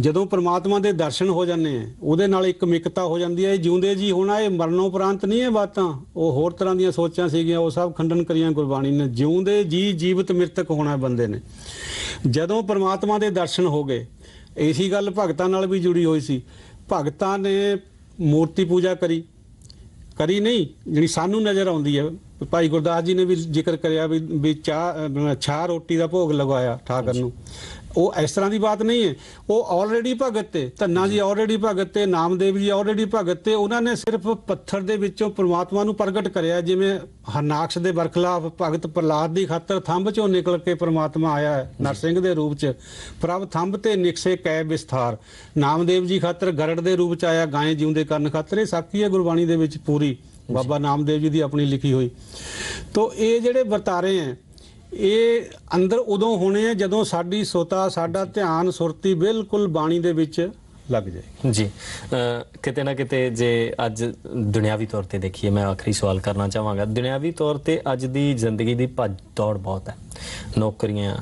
ਜਦੋਂ ਪ੍ਰਮਾਤਮਾ ਦੇ ਦਰਸ਼ਨ ਹੋ ਜਾਂਦੇ ਆ ਉਹਦੇ ਨਾਲ ਇੱਕ ਮਿਕਤਾ ਹੋ ਜਾਂਦੀ ਹੈ। ਜਿਉਂਦੇ ਜੀ ਹੋਣਾ ਇਹ ਮਰਨੋਂ ਉਪਰੰਤ ਨਹੀਂ ਇਹ ਬਾਤਾਂ। ਉਹ ਹੋਰ ਤਰ੍ਹਾਂ ਦੀਆਂ ਸੋਚਾਂ ਸੀਗੀਆਂ, ਉਹ ਸਭ ਖੰਡਨ ਕਰੀਆਂ ਗੁਰਬਾਣੀ ਨੇ। ਜਿਉਂਦੇ ਜੀ ਜੀਵਤ ਮ੍ਰਿਤਕ ਹੋਣਾ ਬੰਦੇ ਨੇ। ਜਦੋਂ ਪ੍ਰਮਾਤਮਾ ਦੇ ਦਰਸ਼ਨ ਹੋ ਗਏ ਇਸੀ ਗੱਲ ਭਗਤਾਂ ਨਾਲ ਵੀ ਜੁੜੀ ਹੋਈ ਸੀ। ਭਗਤਾਂ ਨੇ ਮੂਰਤੀ ਪੂਜਾ ਕਰੀ। ਕਰੀ ਨਹੀਂ, ਜਿਹੜੀ ਸਾਨੂੰ ਨਜ਼ਰ ਆਉਂਦੀ ਹੈ। ਭਾਈ ਗੁਰਦਾਸ ਜੀ ਨੇ ਵੀ ਜ਼ਿਕਰ ਕਰਿਆ ਵੀ ਵੀ ਚਾਹ ਛਾ ਰੋਟੀ ਦਾ ਭੋਗ ਲਗਾਇਆ ਠਾਕਰ ਨੂੰ। ਉਹ ਇਸ ਤਰ੍ਹਾਂ ਦੀ ਬਾਤ ਨਹੀਂ ਹੈ। ਉਹ ਆਲਰੇਡੀ ਭਗਤ ਤੇ ਧੰਨਾ ਜੀ ਆਲਰੇਡੀ ਭਗਤ ਤੇ ਨਾਮਦੇਵ ਜੀ ਆਲਰੇਡੀ ਭਗਤ ਤੇ ਉਹਨਾਂ ਨੇ ਸਿਰਫ ਪੱਥਰ ਦੇ ਵਿੱਚੋਂ ਪ੍ਰਮਾਤਮਾ ਨੂੰ ਪ੍ਰਗਟ ਕਰਿਆ ਜਿਵੇਂ ਹਰਨਾਕਸ਼ ਦੇ ਬਰਖਲਾਫ ਭਗਤ ਪ੍ਰਲਾਦ ਦੀ ਖਾਤਰ ਥੰਬ ਚੋਂ ਨਿਕਲ ਕੇ ਪ੍ਰਮਾਤਮਾ ਆਇਆ ਹੈ ਨਰਸਿੰਘ ਦੇ ਰੂਪ ਚ। ਪ੍ਰਭ ਥੰਬ ਤੇ ਨਿਕਸੇ ਕੈ ਵਿਸਥਾਰ। ਨਾਮਦੇਵ ਜੀ ਖਾਤਰ ਗਰੜ ਦੇ ਰੂਪ ਚ ਆਇਆ ਗਾਏ ਜਿਉਂਦੇ ਕਰਨ ਖਾਤਰ। ਇਹ ਸਾਖੀ ਹੈ ਗੁਰਬਾਣੀ ਦੇ ਵਿੱਚ ਪੂਰੀ। ਬਾਬਾ ਨਾਮਦੇਵ ਜੀ ਦੀ ਆਪਣੀ ਲਿਖੀ ਹੋਈ। ਤੋਂ ਇਹ ਜਿਹੜੇ ਵਰਤਾਰੇ ਹੈ ਇਹ ਅੰਦਰ ਉਦੋਂ ਹੋਣੇ ਆ ਜਦੋਂ ਸਾਡੀ ਸੋਤਾ, ਸਾਡਾ ਧਿਆਨ ਸੁਰਤੀ ਬਿਲਕੁਲ ਬਾਣੀ ਦੇ ਵਿੱਚ ਲੱਗ ਜਾਏ ਜੀ ਕਿਤੇ ਨਾ ਕਿਤੇ ਜੇ ਅੱਜ ਦੁਨਿਆਵੀ ਤੌਰ ਤੇ ਦੇਖੀਏ, ਮੈਂ ਆਖਰੀ ਸਵਾਲ ਕਰਨਾ ਚਾਹਾਂਗਾ। ਦੁਨਿਆਵੀ ਤੌਰ ਤੇ ਅੱਜ ਦੀ ਜ਼ਿੰਦਗੀ ਦੀ ਭੱਜ ਦੌੜ ਬਹੁਤ ਹੈ। ਨੌਕਰੀਆਂ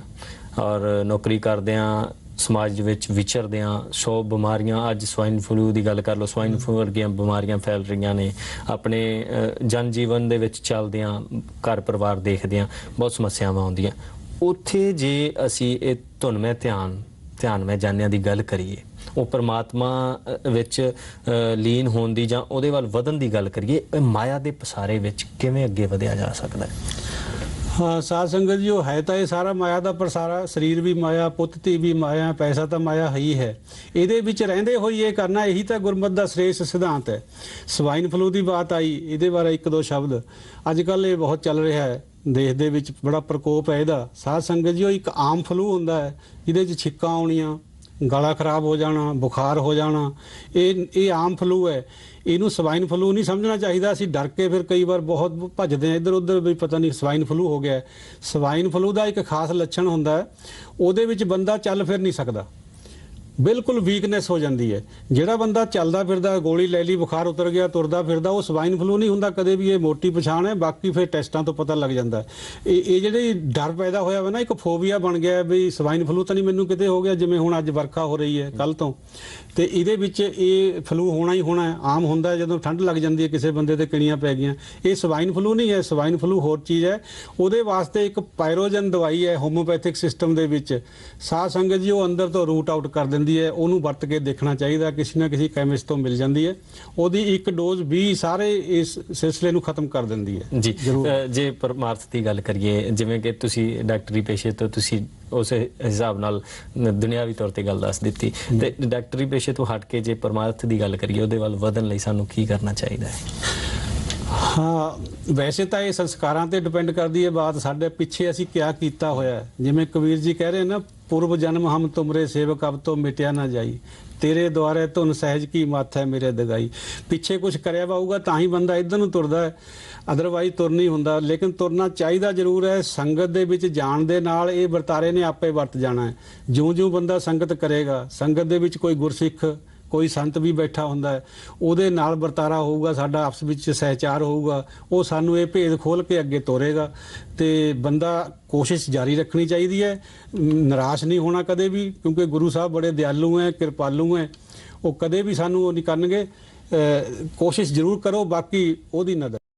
ਔਰ ਨੌਕਰੀ ਕਰਦਿਆਂ ਸਮਾਜ ਵਿੱਚ ਵਿਚਰਦਿਆਂ ਸੌ ਬਿਮਾਰੀਆਂ, ਅੱਜ ਸਵਾਈਨ ਫਲੂ ਦੀ ਗੱਲ ਕਰ ਲਓ, ਸਵਾਈਨ ਫਲੂ ਵਰਗੀਆਂ ਬਿਮਾਰੀਆਂ ਫੈਲ ਰਹੀਆਂ ਨੇ। ਆਪਣੇ ਜਨ ਜੀਵਨ ਦੇ ਵਿੱਚ ਚੱਲਦਿਆਂ, ਘਰ ਪਰਿਵਾਰ ਦੇਖਦਿਆਂ ਬਹੁਤ ਸਮੱਸਿਆਵਾਂ ਆਉਂਦੀਆਂ। ਉੱਥੇ ਜੇ ਅਸੀਂ ਇਹ ਧੁਨਮੈ ਧਿਆਨ ਧਿਆਨ ਮੈਂ ਜਾਣਿਆਂ ਦੀ ਗੱਲ ਕਰੀਏ, ਉਹ ਪਰਮਾਤਮਾ ਵਿੱਚ ਲੀਨ ਹੋਣ ਦੀ ਜਾਂ ਉਹਦੇ ਵੱਲ ਵਧਣ ਦੀ ਗੱਲ ਕਰੀਏ, ਇਹ ਮਾਇਆ ਦੇ ਪਸਾਰੇ ਵਿੱਚ ਕਿਵੇਂ ਅੱਗੇ ਵਧਿਆ ਜਾ ਸਕਦਾ ਹੈ? ਹਾਂ, ਸਾਧ ਸੰਗਤ ਜੀ, ਉਹ ਹੈ ਤਾਂ ਇਹ ਸਾਰਾ ਮਾਇਆ ਦਾ ਪ੍ਰਸਾਰਾ, ਸਰੀਰ ਵੀ ਮਾਇਆ, ਪੁੱਤ ਧੀ ਵੀ ਮਾਇਆ, ਪੈਸਾ ਤਾਂ ਮਾਇਆ ਹੈ ਹੀ ਹੈ। ਇਹਦੇ ਵਿੱਚ ਰਹਿੰਦੇ ਹੋਈ ਇਹ ਕਰਨਾ, ਇਹੀ ਤਾਂ ਗੁਰਮਤ ਦਾ ਸ੍ਰੇਸ਼ ਸਿਧਾਂਤ ਹੈ। ਸਵਾਈਨ ਫਲੂ ਦੀ ਬਾਤ ਆਈ, ਇਹਦੇ ਬਾਰੇ ਇੱਕ ਦੋ ਸ਼ਬਦ। ਅੱਜ ਕੱਲ ਇਹ ਬਹੁਤ ਚੱਲ ਰਿਹਾ ਹੈ, ਦੇਸ਼ ਦੇ ਵਿੱਚ ਬੜਾ ਪ੍ਰਕੋਪ ਹੈ ਇਹਦਾ। ਸਾਧ ਸੰਗਤ ਜੀ, ਉਹ ਇੱਕ ਆਮ ਫਲੂ ਹੁੰਦਾ ਹੈ, ਜਿਹਦੇ 'ਚ ਛਿੱਕਾਂ ਆਉਣੀਆਂ ਗਲਾ ਖਰਾਬ ਹੋ ਜਾਣਾ, ਬੁਖਾਰ ਹੋ ਜਾਣਾ, ਇਹ ਇਹ ਆਮ ਫਲੂ ਹੈ। ਇਹਨੂੰ ਸਵਾਈਨ ਫਲੂ ਨਹੀਂ ਸਮਝਣਾ ਚਾਹੀਦਾ। ਅਸੀਂ ਡਰ ਕੇ ਫਿਰ ਕਈ ਵਾਰ ਬਹੁਤ ਭੱਜਦੇ ਆ ਇੱਧਰ ਉੱਧਰ ਵੀ ਪਤਾ ਨਹੀਂ ਸਵਾਈਨ ਫਲੂ ਹੋ ਗਿਆ। ਹੈ। ਸਵਾਈਨ ਫਲੂ ਦਾ ਇੱਕ ਖਾਸ ਲੱਛਣ ਹੁੰਦਾ ਉਹਦੇ ਵਿੱਚ ਬੰਦਾ ਚੱਲ ਫਿਰ ਨਹੀਂ ਸਕਦਾ। ਬਿਲਕੁਲ ਵੀਕਨੈਸ ਹੋ ਜਾਂਦੀ ਹੈ। ਜਿਹੜਾ ਬੰਦਾ ਚੱਲਦਾ ਫਿਰਦਾ, ਗੋਲੀ ਲੈ ਲਈ, ਬੁਖਾਰ ਉਤਰ ਗਿਆ, ਤੁਰਦਾ ਫਿਰਦਾ, ਉਹ ਸਵਾਈਨ ਫਲੂ ਨਹੀਂ ਹੁੰਦਾ, ਕਦੇ ਵੀ ਇਹ ਮੋਟੀ ਪਛਾਣ ਹੈ, ਬਾਕੀ ਫਿਰ ਟੈਸਟਾਂ ਤੋਂ ਪਤਾ ਲੱਗ ਜਾਂਦਾ ਇਹ ਇਹ ਜਿਹੜੇ ਡਰ ਪੈਦਾ ਹੋਇਆ ਵਾ ਨਾ, ਇੱਕ ਫੋਬੀਆ ਬਣ ਗਿਆ ਵੀ ਸਵਾਈਨ ਫਲੂ ਤਾਂ ਨਹੀਂ ਮੈਨੂੰ ਕਿਤੇ ਹੋ ਗਿਆ, ਜਿਵੇਂ ਹੁਣ ਅੱਜ ਵਰਖਾ ਹੋ ਰਹੀ ਹੈ ਕੱਲ ਤੋਂ। ਤੇ ਇਹਦੇ ਵਿੱਚ ਇਹ ਫਲੂ ਹੋਣਾ ਹੀ ਹੋਣਾ ਹੈ। ਆਮ ਹੁੰਦਾ ਜਦੋਂ ਠੰਡ ਲੱਗ ਜਾਂਦੀ ਹੈ, ਕਿਸੇ ਬੰਦੇ ਤੇ ਕਿਣੀਆਂ ਪੈ ਗਈਆਂ। ਇਹ ਸਵਾਈਨ ਫਲੂ ਨਹੀਂ ਹੈ ਸਵਾਈਨ ਫਲੂ ਹੋਰ ਚੀਜ਼ ਹੈ। ਉਹਦੇ ਵਾਸਤੇ ਇੱਕ ਪਾਇਰੋਜਨ ਦਵਾਈ ਹੈ ਹੋਮੋਪੈਥਿਕ ਸਿਸਟਮ ਦੇ ਵਿੱਚ। ਸਾਹ ਸੰਗਤ ਜੀ, ਉਹ ਅੰਦਰ ਤੋਂ ਰੂਟ ਆਊਟ ਕਰ ਦਿੰਦੇ ਹੈ ਉਹਨੂੰ ਵਰਤ ਕੇ ਦੇਖਣਾ ਚਾਹੀਦਾ ਕਿਸੇ ਨਾ ਕਿਸੇ ਕੈਮਿਸਟ ਤੋਂ ਮਿਲ ਜਾਂਦੀ ਹੈ। ਉਹਦੀ ਇੱਕ ਡੋਜ਼ ਵੀ ਸਾਰੇ ਇਸ ਸਿਲਸਿਲੇ ਨੂੰ ਖਤਮ ਕਰ ਦਿੰਦੀ ਹੈ। ਜੀ ਜੇ ਪਰਮਾਰਥ ਦੀ ਗੱਲ ਕਰੀਏ ਜਿਵੇਂ ਕਿ ਤੁਸੀਂ ਡਾਕਟਰੀ ਪੇਸ਼ੇ ਤੋਂ ਤੁਸੀਂ ਉਸ ਹਿਸਾਬ ਨਾਲ ਦੁਨਿਆਵੀ ਤੌਰ ਤੇ ਗੱਲ ਦੱਸ ਦਿੱਤੀ ਤੇ ਡਾਕਟਰੀ ਪੇਸ਼ੇ ਤੋਂ ਹਟ ਕੇ ਜੇ ਪਰਮਾਰਥ ਦੀ ਗੱਲ ਕਰੀਏ ਉਹਦੇ ਵੱਲ ਵਧਣ ਲਈ ਸਾਨੂੰ ਕੀ ਕਰਨਾ ਚਾਹੀਦਾ ਹੈ? ਹਾਂ ਵੈਸੇ ਤਾਂ ਇਹ ਸੰਸਕਾਰਾਂ ਤੇ ਡਿਪੈਂਡ ਕਰਦੀ ਹੈ ਬਾਤ। ਸਾਡੇ ਪਿੱਛੇ ਅਸੀਂ ਕਿਆ ਕੀਤਾ ਹੋਇਆ ਜਿਵੇਂ ਕਬੀਰ ਜੀ ਕਹਿ ਰਹੇ ਨਾ ਪੁਰਬ ਜਨਮ ਹਮ ਤੁਮਰੇ ਸੇਵਕ ਅਬ ਤੋਂ ਮਿਟਿਆ ਨਾ ਜਾਈ ਤੇਰੇ ਦੁਆਰੇ ਧੁਨ ਸਹਿਜ ਕੀ ਮੱਥ ਹੈ ਮੇਰੇ ਦਗਾਈ ਪਿੱਛੇ ਕੁਝ ਕਰਿਆ ਹੋਊਗਾ ਤਾਂ ਹੀ ਬੰਦਾ ਇਧਰ ਨੂੰ ਤੁਰਦਾ ਹੈ ਅਦਰਵਾਈਜ਼ ਤੁਰ ਨਹੀਂ ਹੁੰਦਾ ਲੇਕਿਨ ਤੁਰਨਾ ਚਾਹੀਦਾ ਜ਼ਰੂਰ ਹੈ ਸੰਗਤ ਦੇ ਵਿੱਚ ਜਾਣ ਦੇ ਨਾਲ ਇਹ ਵਰਤਾਰੇ ਨੇ ਆਪੇ ਵਰਤ ਜਾਣਾ ਹੈ ਜਿਉਂ-ਜਿਉਂ ਬੰਦਾ ਸੰਗਤ ਕਰੇਗਾ ਸੰਗਤ ਦੇ ਵਿੱਚ ਕੋਈ ਗੁਰਸਿੱਖ ਕੋਈ ਸੰਤ ਵੀ ਬੈਠਾ ਹੁੰਦਾ ਹੈ, ਉਹਦੇ ਨਾਲ ਵਰਤਾਰਾ ਹੋਊਗਾ, ਸਾਡਾ ਆਪਸ ਵਿੱਚ ਸਹਿਚਾਰ ਹੋਊਗਾ, ਉਹ ਸਾਨੂੰ ਇਹ ਭੇਦ ਖੋਲ ਕੇ ਅੱਗੇ ਤੋਰੇਗਾ। ਤੇ ਬੰਦਾ ਕੋਸ਼ਿਸ਼ ਜਾਰੀ ਰੱਖਣੀ ਚਾਹੀਦੀ ਹੈ, ਨਿਰਾਸ਼ ਨਹੀਂ ਹੋਣਾ ਕਦੇ ਵੀ, ਕਿਉਂਕਿ ਗੁਰੂ ਸਾਹਿਬ ਬੜੇ ਦਿਆਲੂ ਹੈ, ਕਿਰਪਾਲੂ ਹੈ, ਉਹ ਕਦੇ ਵੀ ਸਾਨੂੰ ਉਹ ਨਹੀਂ ਕਰਨਗੇ। ਕੋਸ਼ਿਸ਼ ਜ਼ਰੂਰ ਕਰੋ, ਬਾਕੀ ਉਹਦੀ ਨਜ਼ਰ